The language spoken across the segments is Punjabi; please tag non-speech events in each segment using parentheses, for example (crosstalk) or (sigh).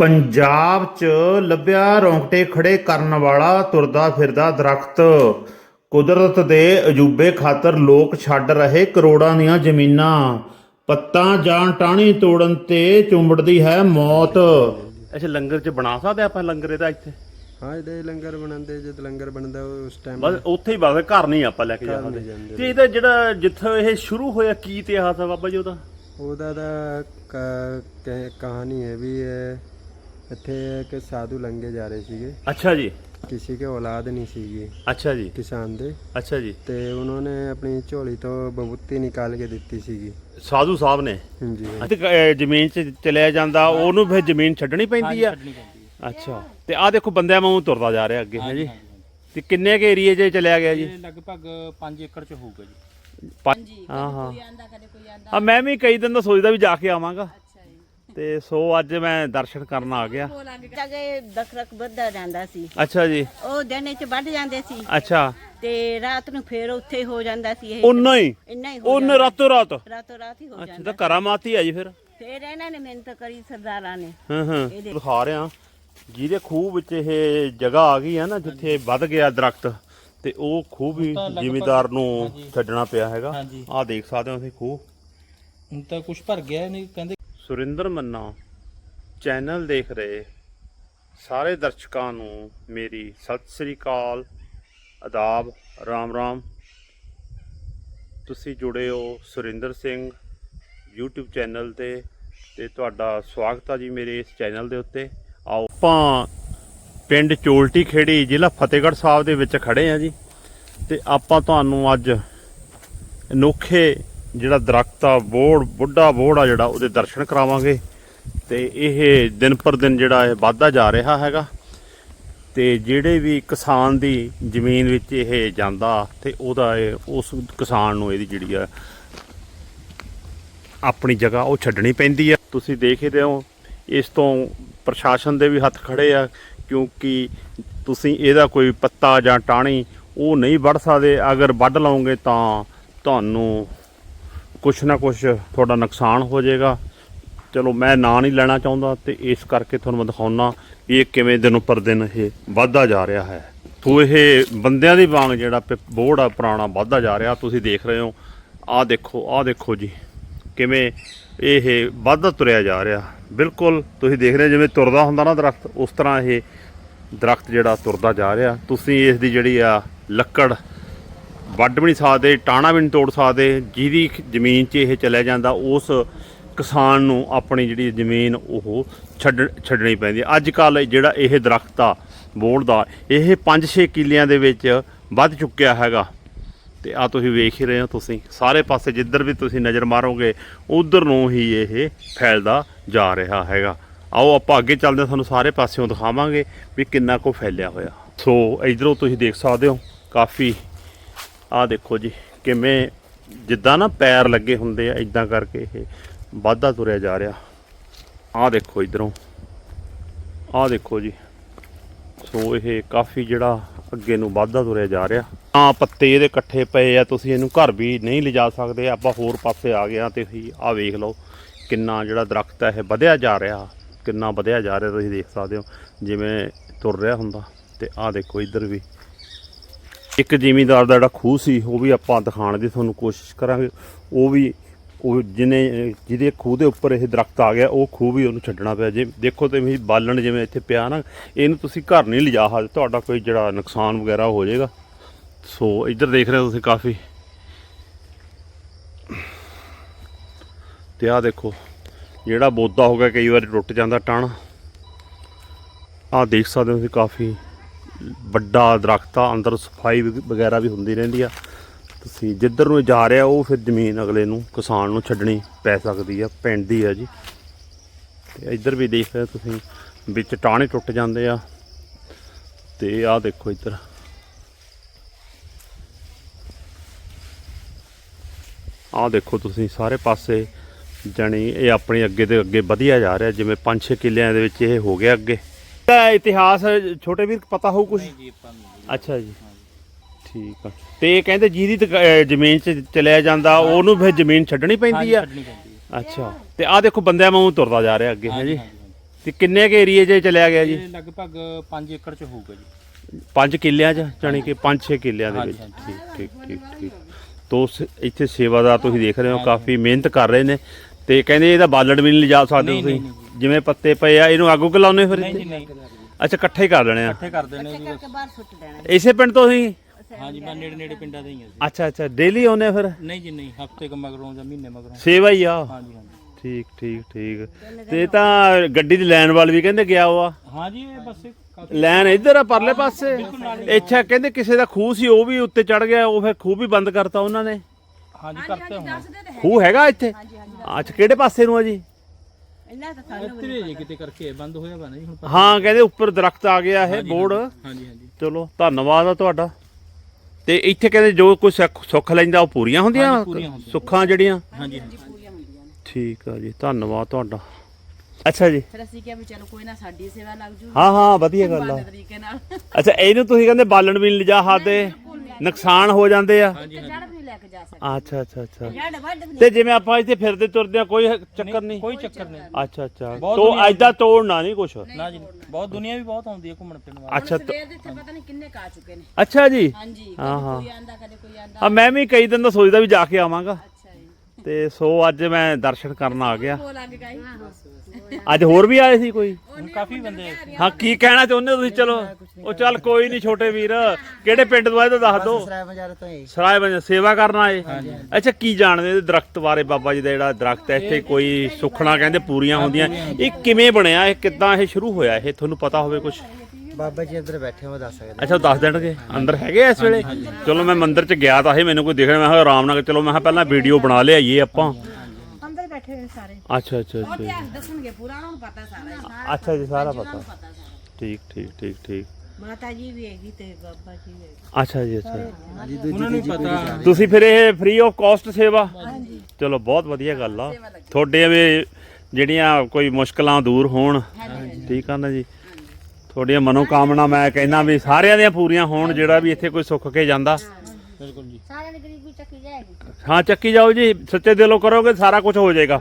ਪੰਜਾਬ 'ਚ ਲੱਭਿਆ ਰੌਂਗਟੇ ਖੜੇ ਕਰਨ ਵਾਲਾ ਤੁਰਦਾ ਫਿਰਦਾ ਦਰਖਤ। ਕੁਦਰਤ ਦੇ ਅਜੂਬੇ ਖਾਤਰ ਲੋਕ ਛੱਡ ਰਹੇ ਕਰੋੜਾਂ ਦੀਆਂ ਜ਼ਮੀਨਾਂ। ਪੱਤਾਂ ਜਾਂ ਟਾਹਣੀ ਤੋੜਨ ਤੇ ਚੁੰਬੜਦੀ ਹੈ ਮੌਤ। ਅੱਛਾ ਲੰਗਰ 'ਚ ਬਣਾ ਸਕਦੇ ਆਪਾਂ ਲੰਗਰ ਇਹਦਾ ਇੱਥੇ? ਹਾਂ ਇਹਦੇ ਲੰਗਰ ਬਣਾਉਂਦੇ ਜਦ ਲੰਗਰ ਬਣਦਾ ਉਸ ਟਾਈਮ ਬਸ ਉੱਥੇ ਹੀ ਬਸ ਘਰ ਨਹੀਂ ਆਪਾਂ ਲੈ ਕੇ ਜਾਂਦੇ। ਤੇ ਇਹਦਾ ਜਿਹੜਾ ਜਿੱਥੇ ਇਹ ਸ਼ੁਰੂ ਹੋਇਆ ਕੀ ਇਤਿਹਾਸ ਆ ਬਾਬਾ ਜੀ ਉਹਦਾ? ਉਹਦਾ ਦਾ ਕਹਾਣੀ ਹੈ ਵੀ ਇਹ ਇੱਥੇ ਇੱਕ ਸਾਧੂ ਲੰਗੇ ਜਾ ਰਹੇ ਸੀਗੇ। ਅੱਛਾ ਜੀ। ਕਿਸੇ ਕੇ ਔਲਾਦ ਨਹੀਂ ਸੀਗੀ। ਅੱਛਾ ਜੀ। ਕਿਸਾਨ ਦੇ। ਅੱਛਾ ਜੀ। ਤੇ ਉਹਨਾਂ ਨੇ ਆਪਣੀ ਝੋਲੀ ਤੋਂ ਬਬੂਤੀ ਨਿਕਾਲ ਕੇ ਦਿੱਤੀ ਸੀਗੀ। ਸਾਧੂ ਸਾਹਿਬ ਨੇ? ਹਾਂਜੀ। ਤੇ ਜ਼ਮੀਨ 'ਚ ਚਲਿਆ ਜਾਂਦਾ ਉਹਨੂੰ ਫਿਰ ਜ਼ਮੀਨ ਛੱਡਣੀ ਪੈਂਦੀ ਆ? ਅੱਛਾ। ਤੇ ਆਹ ਦੇਖੋ ਬੰਦਿਆਂ ਵਾਂਗੂ ਤੁਰਦਾ ਜਾ ਰਿਹਾ ਅੱਗੇ ਹੈ ਜੀ। ਤੇ ਕਿੰਨੇ ਕੇ ਏਰੀਏ 'ਚ ਚਲਿਆ ਗਿਆ ਜੀ? ਇਹ ਲਗਭਗ 5 ਏਕੜ ਚ ਹੋਊਗਾ ਜੀ। ਹਾਂ ਹਾਂ। ਆ ਮੈਂ ਵੀ ਕਈ ਦਿਨ ਦਾ ਸੋਚਦਾ ਵੀ ਜਾ ਕੇ ਆਵਾਂਗਾ। ਤੇ ਸੋ ਅੱਜ ਮੈਂ ਦਰਸ਼ਨ ਕਰਨ ਆ ਗਿਆ। ਜਗੇ ਦਖਰਕ ਵੱਧਦਾ ਜਾਂਦਾ ਸੀ। ਅੱਛਾ ਜੀ। ਉਹ ਦਿਨ ਚ ਵੱਢ ਜਾਂਦੇ ਸੀ। ਅੱਛਾ। ਤੇ ਰਾਤ ਨੂੰ ਫੇਰ ਉੱਥੇ ਹੀ ਜਾਂਦਾ ਸੀ ਇਹ। ਉਨਾ ਹੀ? ਇੰਨਾ ਹੀ ਹੋ ਉਹਨੇ ਜਾਂਦਾ। ਰਾਤੋਂ ਰਾਤ ਰਾਤੋਂ ਰਾਤ ਹੀ ਹੋ ਅੱਛਾ ਜਾਂਦਾ। ਤਾਂ ਕਰਾਮਾਤੀ ਆ ਜੀ ਫਿਰ। ਫੇਰ ਇਹਨਾਂ ਨੇ ਮਿਹਨਤ ਕਰੀ ਸਰਦਾਰਾਂ ਨੇ। ਹਾਂ ਹਾਂ। ਇਹਦੇ- ਦਿਖਾ। ਰਿਹਾ। ਜਿਹਦੇ ਖੂਹ ਵਿੱਚ ਇਹ ਜਗ੍ਹਾ ਆ ਗਈ ਹੈ ਨਾ ਜਿੱਥੇ ਵੱਧ ਗਿਆ ਦਰਖਤ ਤੇ ਉਹ ਖੂਹ ਵੀ ਜ਼ਿਮੀਦਾਰ ਨੂੰ। ਛੱਡਣਾ ਪਿਆ ਹੈਗਾ। ਹਾਂਜੀ। ਆਹ ਦੇਖ ਸਕਦੇ ਹੋ ਤੁਸੀਂ ਖੂਹ। ਹੁਣ ਤਾਂ ਕੁਝ ਭਰ ਗਿਆ ਨਹੀਂ ਕਹਿੰਦੇ ਸੁਰਿੰਦਰ ਮੰਨਾ, ਚੈਨਲ ਦੇਖ ਰਹੇ ਸਾਰੇ ਦਰਸ਼ਕਾਂ ਨੂੰ ਮੇਰੀ ਸਤਿ ਸ੍ਰੀ ਅਕਾਲ, ਆਦਾਬ, ਰਾਮ ਰਾਮ। ਤੁਸੀਂ ਜੁੜੇ ਹੋ ਸੁਰਿੰਦਰ ਸਿੰਘ YouTube ਚੈਨਲ ਤੇ ਤੇ ਤੁਹਾਡਾ ਸਵਾਗਤ ਆ ਜੀ ਮੇਰੇ ਇਸ ਚੈਨਲ ਦੇ ਉੱਤੇ। ਆਓ, ਆਪਾਂ ਪਿੰਡ ਚੋਲਟੀ ਖੇੜੀ ਜ਼ਿਲ੍ਹਾ ਫਤਿਹਗੜ੍ਹ ਸਾਹਿਬ ਦੇ ਵਿੱਚ ਖੜੇ ਆ ਜੀ। ਤੇ ਆਪਾਂ ਤੁਹਾਨੂੰ ਅੱਜ ਅਨੋਖੇ ਜਿਹੜਾ ਦਰਖਤ ਆ, ਬੋੜ, ਬੁੱਢਾ ਬੋੜ ਆ ਜਿਹੜਾ, ਉਹਦੇ ਦਰਸ਼ਨ ਕਰਾਵਾਂਗੇ। ਤੇ ਇਹ ਦਿਨ ਪਰ ਦਿਨ ਜਿਹੜਾ ਇਹ ਵੱਧਦਾ ਜਾ ਰਿਹਾ ਹੈਗਾ। ਤੇ ਜਿਹੜੇ ਵੀ ਕਿਸਾਨ ਦੀ ਜ਼ਮੀਨ ਵਿੱਚ ਇਹ ਜਾਂਦਾ, ਤੇ ਉਹਦਾ ਇਹ, ਉਸ ਕਿਸਾਨ ਨੂੰ ਇਹਦੀ ਜਿਹੜੀ ਆ, ਆਪਣੀ ਜਗ੍ਹਾ ਉਹ ਛੱਡਣੀ ਪੈਂਦੀ ਆ। ਤੁਸੀਂ ਦੇਖ ਰਹੇ ਹੋ, ਇਸ ਤੋਂ ਪ੍ਰਸ਼ਾਸਨ ਦੇ ਵੀ ਹੱਥ ਖੜੇ ਆ, ਕਿਉਂਕਿ ਤੁਸੀਂ ਇਹਦਾ ਕੋਈ ਪੱਤਾ ਜਾਂ ਟਾਣੀ ਉਹ ਨਹੀਂ ਵੱਢ ਸਕਦੇ। ਅਗਰ ਵੱਢ ਲਓਗੇ ਤਾਂ ਤੁਹਾਨੂੰ ਕੁਛ ਨਾ ਕੁਛ ਤੁਹਾਡਾ ਨੁਕਸਾਨ ਹੋ ਜਾਏਗਾ। ਚਲੋ, ਮੈਂ ਨਾਂ ਨਹੀਂ ਲੈਣਾ ਚਾਹੁੰਦਾ ਤੇ ਇਸ ਕਰਕੇ ਤੁਹਾਨੂੰ ਮੈਂ ਦਿਖਾਉਣਾ ਵੀ ਇਹ ਕਿਵੇਂ ਦਿਨ ਉੱਪਰ ਦਿਨ ਇਹ ਵੱਧਦਾ ਜਾ ਰਿਹਾ ਹੈ। ਤੋ ਇਹ ਬੰਦਿਆਂ ਦੀ ਵਾਂਗ ਜਿਹੜਾ ਪ- ਬੋੜ ਆ, ਪੁਰਾਣਾ ਵੱਧਦਾ ਜਾ ਰਿਹਾ। ਤੁਸੀਂ ਦੇਖ ਰਹੇ ਹੋ, ਆਹ ਦੇਖੋ ਆਹ ਦੇਖੋ ਜੀ, ਕਿਵੇਂ ਇਹ ਵੱਧਦਾ ਤੁਰਿਆ ਜਾ ਰਿਹਾ। ਬਿਲਕੁਲ, ਤੁਸੀਂ ਦੇਖ ਰਹੇ ਹੋ, ਜਿਵੇਂ ਤੁਰਦਾ ਹੁੰਦਾ ਨਾ ਦਰਖਤ, ਉਸ ਤਰ੍ਹਾਂ ਇਹ ਦਰਖਤ ਜਿਹੜਾ ਤੁਰਦਾ ਜਾ ਰਿਹਾ। ਤੁਸੀਂ ਇਸ ਦੀ ਜਿਹੜੀ ਆ ਲੱਕੜ ਵੱਢ ਵੀ ਨਹੀਂ ਸਕਦੇ ਟਾਣਾ ਵੀ ਨਹੀਂ ਤੋੜ ਸਕਦੇ, ਜਿਹਦੀ ਜ਼ਮੀਨ 'ਚ ਇਹ ਚਲਿਆ ਜਾਂਦਾ, ਉਸ ਕਿਸਾਨ ਨੂੰ ਆਪਣੀ ਜਿਹੜੀ ਜ਼ਮੀਨ ਉਹ ਛੱਡ ਛੱਡਣੀ ਪੈਂਦੀ। ਅੱਜ ਕੱਲ ਜਿਹੜਾ ਇਹ ਦਰਖਤ ਆ ਬੋੜ ਦਾ, ਇਹ 5-6 ਕਿੱਲਿਆਂ ਦੇ ਵਿੱਚ ਵੱਧ ਚੁੱਕਿਆ ਹੈਗਾ। ਤੇ ਆ ਤੁਸੀਂ ਵੇਖ ਹੀ ਰਹੇ ਹੋ ਤੁਸੀਂ, ਸਾਰੇ ਪਾਸੇ ਜਿੱਧਰ ਵੀ ਤੁਸੀਂ ਨਜ਼ਰ ਮਾਰੋਗੇ, ਉਧਰ ਨੂੰ ਹੀ ਇਹ ਫੈਲਦਾ ਜਾ ਰਿਹਾ ਹੈਗਾ। ਆਓ ਆਪਾਂ ਅੱਗੇ ਚੱਲਦੇ ਹਾਂ, ਤੁਹਾਨੂੰ ਸਾਰੇ ਪਾਸਿਓਂ ਦਿਖਾਵਾਂਗੇ ਵੀ ਕਿੰਨਾ ਕੁ ਫੈਲਿਆ ਹੋਇਆ। ਸੋ ਇਧਰੋਂ ਤੁਸੀਂ ਦੇਖ ਸਕਦੇ ਹੋ, ਕਾਫੀ ਆਹ ਦੇਖੋ ਜੀ, ਕਿਵੇਂ ਜਿੱਦਾਂ ਨਾ ਪੈਰ ਲੱਗੇ ਹੁੰਦੇ ਆ ਇਦਾਂ ਕਰਕੇ ਇਹ ਵਾਧਾ ਤੁਰਿਆ ਜਾ ਰਿਹਾ। ਆਹ ਦੇਖੋ ਇਧਰੋਂ, ਆਹ ਦੇਖੋ ਜੀ। ਸੋ ਇਹ ਕਾਫੀ ਜਿਹੜਾ ਅੱਗੇ ਨੂੰ ਵਾਧਾ ਤੁਰਿਆ ਜਾ ਰਿਹਾ। ਆ ਪੱਤੇ ਇਹਦੇ ਇਕੱਠੇ ਪਏ ਆ, ਤੁਸੀਂ ਇਹਨੂੰ ਘਰ ਵੀ ਨਹੀਂ ਲਿਜਾ ਸਕਦੇ, ਆਪਾਂ ਹੋਰ ਪਾਸੇ ਆ ਗਏ ਆ ਤੇ ਤੁਸੀਂ ਆਹ ਵੇਖ ਲਓ ਕਿੰਨਾ ਜਿਹੜਾ ਦਰਖਤ ਹੈ ਇਹ ਵਧਿਆ ਜਾ ਰਿਹਾ। ਕਿੰਨਾ ਵਧਿਆ ਜਾ ਰਿਹਾ ਤੁਸੀਂ ਦੇਖ ਸਕਦੇ ਹੋ, ਜਿਵੇਂ ਤੁਰ ਰਿਹਾ ਹੁੰਦਾ। ਤੇ ਆਹ ਦੇਖੋ ਇੱਧਰ ਵੀ। ਇੱਕ ਜ਼ਿਮੀਂਦਾਰ ਦਾ ਜਿਹੜਾ ਖੂਹ ਸੀ, ਉਹ ਵੀ ਆਪਾਂ ਦਿਖਾਉਣ ਦੀ ਤੁਹਾਨੂੰ ਕੋਸ਼ਿਸ਼ ਕਰਾਂਗੇ। ਉਹ ਵੀ, ਉਹ ਜਿਹਨੇ ਜਿਹਦੇ ਖੂਹ ਦੇ ਉੱਪਰ ਇਹ ਦਰਖਤ ਆ ਗਿਆ, ਉਹ ਖੂਹ ਵੀ ਉਹਨੂੰ ਛੱਡਣਾ ਪਿਆ। ਜੇ ਦੇਖੋ ਤੇ ਵੀ ਬਾਲਣ ਜਿਵੇਂ ਇੱਥੇ ਪਿਆ ਨਾ, ਇਹਨੂੰ ਤੁਸੀਂ ਘਰ ਨਹੀਂ ਲਿਜਾ ਸਕਦੇ, ਤੁਹਾਡਾ ਕੋਈ ਜਿਹੜਾ ਨੁਕਸਾਨ ਵਗੈਰਾ ਹੋ ਜਾਏਗਾ। ਸੋ ਇੱਧਰ ਦੇਖ ਰਹੇ ਹੋ ਤੁਸੀਂ ਕਾਫੀ। ਤੇ ਆਹ ਦੇਖੋ, ਜਿਹੜਾ ਬੋਦਾ ਹੋ ਗਿਆ, ਕਈ ਵਾਰੀ ਟੁੱਟ ਜਾਂਦਾ ਟਣ। ਆਹ ਦੇਖ ਸਕਦੇ ਹੋ ਤੁਸੀਂ ਕਾਫੀ। ਵੱਡਾ ਦਰਖਤ ਆ ਅੰਦਰ ਸਫ਼ਾਈ ਵਗ- ਵਗੈਰਾ ਵੀ ਹੁੰਦੀ ਰਹਿੰਦੀ ਆ। ਤੁਸੀਂ ਜਿੱਧਰ ਨੂੰ ਜਾ ਰਿਹਾ ਉਹ ਫਿਰ ਜ਼ਮੀਨ ਅਗਲੇ ਨੂੰ, ਕਿਸਾਨ ਨੂੰ ਛੱਡਣੀ ਪੈ ਸਕਦੀ ਆ ਪੈਂਦੀ ਆ ਜੀ। ਤੇ ਇੱਧਰ ਵੀ ਦੇਖ ਰਹੇ ਹੋ ਤੁਸੀਂ, ਵਿੱਚ ਟਾਹਣੇ ਟੁੱਟ ਜਾਂਦੇ ਆ। ਤੇ ਆਹ ਦੇਖੋ ਇੱਧਰ। ਆਹ ਦੇਖੋ ਤੁਸੀਂ, ਸਾਰੇ ਪਾਸੇ ਜਾਣੀ ਇਹ ਆਪਣੇ ਅੱਗੇ ਤੇ ਅੱਗੇ ਵਧੀਆ ਜਾ ਰਿਹਾ, ਜਿਵੇਂ 5-6 ਕਿੱਲਿਆਂ ਦੇ ਵਿੱਚ ਇਹ ਹੋ ਗਿਆ ਅੱਗੇ। ਇਹਦਾ ਇਤਿਹਾਸ ਛੋਟੇ ਵੀਰ ਪਤਾ ਹੋਊ ਕੁਝ ਜੀ ਆਪਾਂ ਨੂੰ ਅੱਛਾ ਜੀ। ਠੀਕ ਆ। ਤੇ ਇਹ ਕਹਿੰਦੇ ਜਿਹਦੀ ਤਕ- ਅਹ ਜ਼ਮੀਨ 'ਚ ਚਲਿਆ ਜਾਂਦਾ ਉਹਨੂੰ ਫਿਰ ਜ਼ਮੀਨ ਛੱਡਣੀ ਪੈਂਦੀ ਆ? ਛੱਡਣੀ ਪੈਂਦੀ ਹੈ ਅੱਛਾ। ਤੇ ਆਹ ਦੇਖੋ ਬੰਦਿਆਂ ਵਾਂਗੂ ਤੁਰਦਾ ਜਾ ਰਿਹਾ ਅੱਗੇ ਹੈ ਜੀ। ਹਾਂਜੀ, ਹਾਂਜੀ। ਤੇ ਕਿੰਨੇ ਕੇ ਏਰੀਏ 'ਚ ਚਲਿਆ ਗਿਆ ਜੀ? ਇਹ ਲਗਭਗ 5 ਏਕੜ ਚ ਹੋਊਗਾ ਜੀ। 5 ਕਿੱਲਿਆਂ 'ਚ ਜਾਣੀ ਕਿ 5-6 ਕਿੱਲਿਆਂ ਦੇ ਵਿੱਚ। ਠੀਕ ਠੀਕ ਠੀਕ ਠੀਕ। ਤੋ ਸ- ਇੱਥੇ ਸੇਵਾਦਾਰ ਤੁਸੀਂ ਦੇਖ ਰਹੇ ਹੋ ਕਾਫੀ ਮਿਹਨਤ ਕਰ ਰਹੇ ਨੇ। ਤੇ ਕਹਿੰਦੇ ਇਹਦਾ ਬਾਲੜ ਵੀ ਨਹੀਂ ਲਿਜਾ ਸਕਦੇ ਤੁਸੀਂ। ਜਿਵੇਂ ਪੱਤੇ ਪਏ ਆ ਇਹਨੂੰ ਆਗੂ ਲਾਉਨੇ ਫਿਰ ਨਹੀਂ ਜੀ ਨਹੀਂ। ਅੱਛਾ ਇਕੱਠੇ ਹੀ ਕਰ ਲੈਣੇ ਆ। ਇਕੱਠੇ ਕਰਦੇ ਨੇ ਜੀ। ਕਰਕੇ ਬਾਹਰ ਸੁੱਟ ਦੇਣਾ ਇਸੇ ਪਿੰਡ ਤੋਂ ਹੀ? ਹਾਂਜੀ ਬਸ ਨੇੜੇ ਨੇੜੇ ਪਿੰਡਾਂ ਦੇ ਹੀ ਆ ਜੀ। ਅੱਛਾ ਅੱਛਾ ਡੇਲੀ ਆਉਨੇ ਆ ਫਿਰ? ਨਹੀਂ ਜੀ ਨਹੀਂ ਹਫ਼ਤੇ ਕ ਮਗਰੋਂ ਜਾਂ ਮਹੀਨੇ ਮਗਰੋਂ। ਸੇਵਾ ਹੀ ਆ। ਹਾਂਜੀ ਹਾਂਜੀ। ਠੀਕ ਠੀਕ ਠੀਕ। ਤੇ ਇਹ ਤਾਂ ਗੱਡੀ ਦੀ ਲਾਈਨ ਵੱਲ ਵੀ ਕਹਿੰਦੇ ਗਿਆ ਵਾ ਹਾਂਜੀ ਇਹ ਬਸ ਕਾਫੀ ਲਾਈਨ ਇੱਧਰ ਆ ਪਰਲੇ ਪਾਸੇ? ਇੱਛਾ ਕਹਿੰਦੇ ਕਿਸੇ ਦਾ ਖੂਹ ਸੀ ਉਹ ਵੀ ਉੱਤੇ ਚੜ ਗਿਆ ਉਹ ਫਿਰ ਖੂਹ ਵੀ ਬੰਦ ਕਰਤਾ ਉਹਨਾਂ ਨੇ। ਹਾਂਜੀ ਕਰਤੇ ਹੁਣ। ਖੂਹ ਹੈਗਾ ਇੱਥੇ? ਅੱਛਾ ਕਿਹੜੇ ਪਾਸੇ ਨੂੰ ਆ ਜੀ? ਇਹਨਾਂ ਤਾਂ ਸਾਨੂੰ ਇੱਥੇ ਜੇ ਕਿਤੇ ਕਰਕੇ ਬੰਦ ਹੋਇਆ ਵਾ ਨਹੀਂ ਹੁਣ ਪਤਾ- ਹਾਂ ਕਹਿੰਦੇ ਉੱਪਰ ਦਰਖਤ ਆ ਗਿਆ ਇਹ ਬੋਰਡ। ਹਾਂਜੀ ਹਾਂਜੀ ਚਲੋ ਧੰਨਵਾਦ ਆ ਤੁਹਾਡਾ। ਤੇ ਇੱਥੇ ਕਹਿੰਦੇ ਜੋ ਕੋਈ ਸੁੱਖ- ਸੁੱਖ ਲੈਂਦਾ ਉਹ ਪੂਰੀਆਂ ਹੁੰਦੀਆਂ? ਹਾਂਜੀ, ਪੂਰੀਆਂ ਹੁੰਦੀਆਂ। ਸੁੱਖਾਂ ਜਿਹੜੀਆਂ? ਹਾਂਜੀ ਹਾਂਜੀ। ਠੀਕ ਆ ਜੀ ਧੰਨਵਾਦ ਤੁਹਾਡਾ। ਅੱਛਾ ਜੀ। ਫਿਰ ਅਸੀਂ ਕਿਹਾ ਵੀ ਚਲੋ ਕੋਈ ਨਾ ਸਾਡੀ ਸੇਵਾ ਲੱਗ ਜੂ। ਹਾਂ ਹਾਂ ਵਧੀਆ ਗੱਲ ਆ। ਤਰੀਕੇ ਨਾਲ। ਅੱਛਾ ਇਹਨੂੰ ਤੁਸੀਂ ਕਹਿੰਦੇ ਬਾਲਣ ਵੀ ਨਹੀਂ ਲਿਜਾ ਸਕਦੇ ਨੁਕਸਾਨ ਹੋ ਜਾਂਦੇ ਆ। ਵੀ ਨਹੀਂ ਲੈ ਕੇ ਜਾ ਸਕਦੇ। ਅੱਛਾ ਅੱਛਾ ਅੱਛਾ। ਜੜ ਵੱਢ ਵੀ ਤੇ ਜਿਵੇਂ ਆਪਾਂ ਇੱਥੇ ਫਿਰਦੇ ਤੁਰਦੇ ਆ ਕੋਈ ਚੱਕਰ ਨਹੀਂ ਕੋਈ ਚੱਕਰ ਨਹੀਂ। ਅੱਛਾ ਅੱਛਾ। ਬਹੁਤ ਤੋ ਦੁਨੀਆ ਐਦਾਂ ਤੋੜਨਾ ਨਹੀਂ ਕੁਛ? ਨਾ ਜੀ ਬਹੁਤ ਦੁਨੀਆ ਵੀ ਬਹੁਤ ਆਉਂਦੀ ਹੈ ਘੁੰਮਣ ਫਿਰਨ ਵਾਸਤੇ ਅੱਛਾ ਤੋ- ਸਵੇਰ ਦੇ ਇੱਥੇ ਪਤਾ ਨਹੀਂ ਕਿੰਨੇ ਕਾ ਚੁੱਕੇ ਨੇ। ਅੱਛਾ ਜੀ। ਹਾਂਜੀ ਹਾਂ, ਕਦੇ ਹਾਂ। ਕੋਈ ਆਂਦਾ ਕਦੇ ਕੋਈ ਆਂਦਾ। ਆ ਮੈਂ ਵੀ ਕਈ ਦਿਨ ਦਾ ਸੋਚਦਾ ਵੀ ਜਾ ਕੇ ਆਵਾਂਗਾ। ਤੇ ਸੋ ਅੱਜ ਮੈਂ ਦਰਸ਼ਨ ਕਰਨ ਆ ਗਿਆ। ਅੱਜ ਹੋਰ ਵੀ ਆਏ ਸੀ ਕੋਈ? ਕਾਫੀ ਬੰਦੇ ਹਾਂ ਕੀ ਕਹਿਣਾ ਚਾਹੁੰਦੇ ਹੋ ਤੁਸੀਂ? ਚਲੋ ਉਹ ਚੱਲ ਕੋਈ ਨਹੀਂ ਛੋਟੇ ਵੀਰ। ਕਿਹੜੇ ਪਿੰਡ ਤੋਂ ਆਏ ਤਾਂ ਦੱਸ ਦਿਓ। ਸਰਾਏ ਬਾਜ਼ਾਰ ਤੋਂ ਹੀ ਸਰਾਏ ਬੰਜ ਸੇਵਾ ਕਰਨ ਆਏ। ਅੱਛਾ ਕੀ ਜਾਣਦੇ ਹੋ ਦਰਖਤ ਬਾਰੇ ਬਾਬਾ ਜੀ ਦਾ ਜਿਹੜਾ ਦਰਖਤ ਹੈ? ਇੱਥੇ ਕੋਈ ਸੁਖਣਾ ਕਹਿੰਦੇ ਪੂਰੀਆਂ ਹੁੰਦੀਆਂ। ਇਹ ਕਿਵੇਂ ਬਣਿਆ? ਇਹ ਕਿੱਦਾਂ ਇਹ ਸ਼ੁਰੂ ਹੋਇਆ? ਇਹ ਤੁਹਾਨੂੰ ਪਤਾ ਹੋਵੇ ਕੁਝ ਬਾਬਾ ਜੀ ਅੰਦਰ ਬੈਠੇ ਹੋ ਦੱਸ ਸਕਦੇ। ਅੱਛਾ ਉਹ ਦੱਸ ਦੇਣਗੇ। ਅੰਦਰ ਹੈਗੇ ਆ ਇਸ ਵੇਲੇ? ਚਲੋ ਮੈਂ ਮੰਦਿਰ ਚ ਗਿਆ ਤਾਂ ਸੀ ਮੈਨੂੰ ਕੋਈ ਦਿਖਣਾ ਮੈਂ ਕਿਹਾ ਆਰਾਮ ਨਾਲ ਚਲੋ ਮੈਂ ਕਿਹਾ ਪਹਿਲਾਂ ਵੀਡੀਓ ਬਣਾ ਲਿਆਈਏ ਆਪਾਂ। ਅੰਦਰ ਬੈਠੇ ਹੋਏ ਸਾਰੇ। ਅੱਛਾ ਅੱਛਾ ਉਹ ਅੱਛਾ ਇਤਿਹਾਸ ਦੱਸਣਗੇ ਪੂਰਾ ਉਹਨਾਂ ਨੂੰ ਪਤਾ ਸਾਰਾ। ਅੱਛਾ ਜੀ ਸਾਰਾ ਪਤਾ ਪਤਾ। ਸਾਰਾ ਠੀਕ ਠੀਕ ਠੀਕ ਠੀਕ। ਮਾਤਾ ਜੀ ਵੀ ਹੈਗੀ ਤੇ ਬਾਬਾ ਜੀ ਵੀ ਹੈਗੇ। ਅੱਛਾ ਜੀ ਅੱਛਾ। ਉਹਨਾਂ ਨੂੰ ਪਤਾ। ਤੁਸੀਂ ਫਿਰ ਇਹ ਫ੍ਰੀ ਆਫ ਕਾਸਟ ਸੇਵਾ? ਚਲੋ ਬਹੁਤ ਵਧੀਆ ਗੱਲ ਆ। ਤੁਹਾਡੇ ਵੀ ਜਿਹੜੀਆਂ ਕੋਈ ਮੁਸ਼ਕਲਾਂ ਦੂਰ ਹੋਣ। ਠੀਕ ਆ ਨਾ ਜੀ? ਤੁਹਾਡੀਆਂ ਮਨੋਕਾਮਨਾ ਮੈਂ ਕਹਿੰਦਾ ਵੀ ਸਾਰਿਆਂ ਦੀਆਂ ਪੂਰੀਆਂ ਹੋਣ ਜਿਹੜਾ ਵੀ ਇੱਥੇ ਕੋਈ ਸੁੱਖ ਕੇ ਜਾਂਦਾ। ਬਿਲਕੁਲ ਜੀ। ਸਾਰਿਆਂ ਦੀ ਗਰੀਬੀ ਚੱਕੀ ਜਾਏਗੀ। ਹਾਂ ਚੱਕੀ ਜਾਓ ਜੀ ਸੱਚੇ ਦਿਲੋਂ ਕਰੋਗੇ ਸਾਰਾ ਕੁਝ ਹੋ ਜਾਏਗਾ।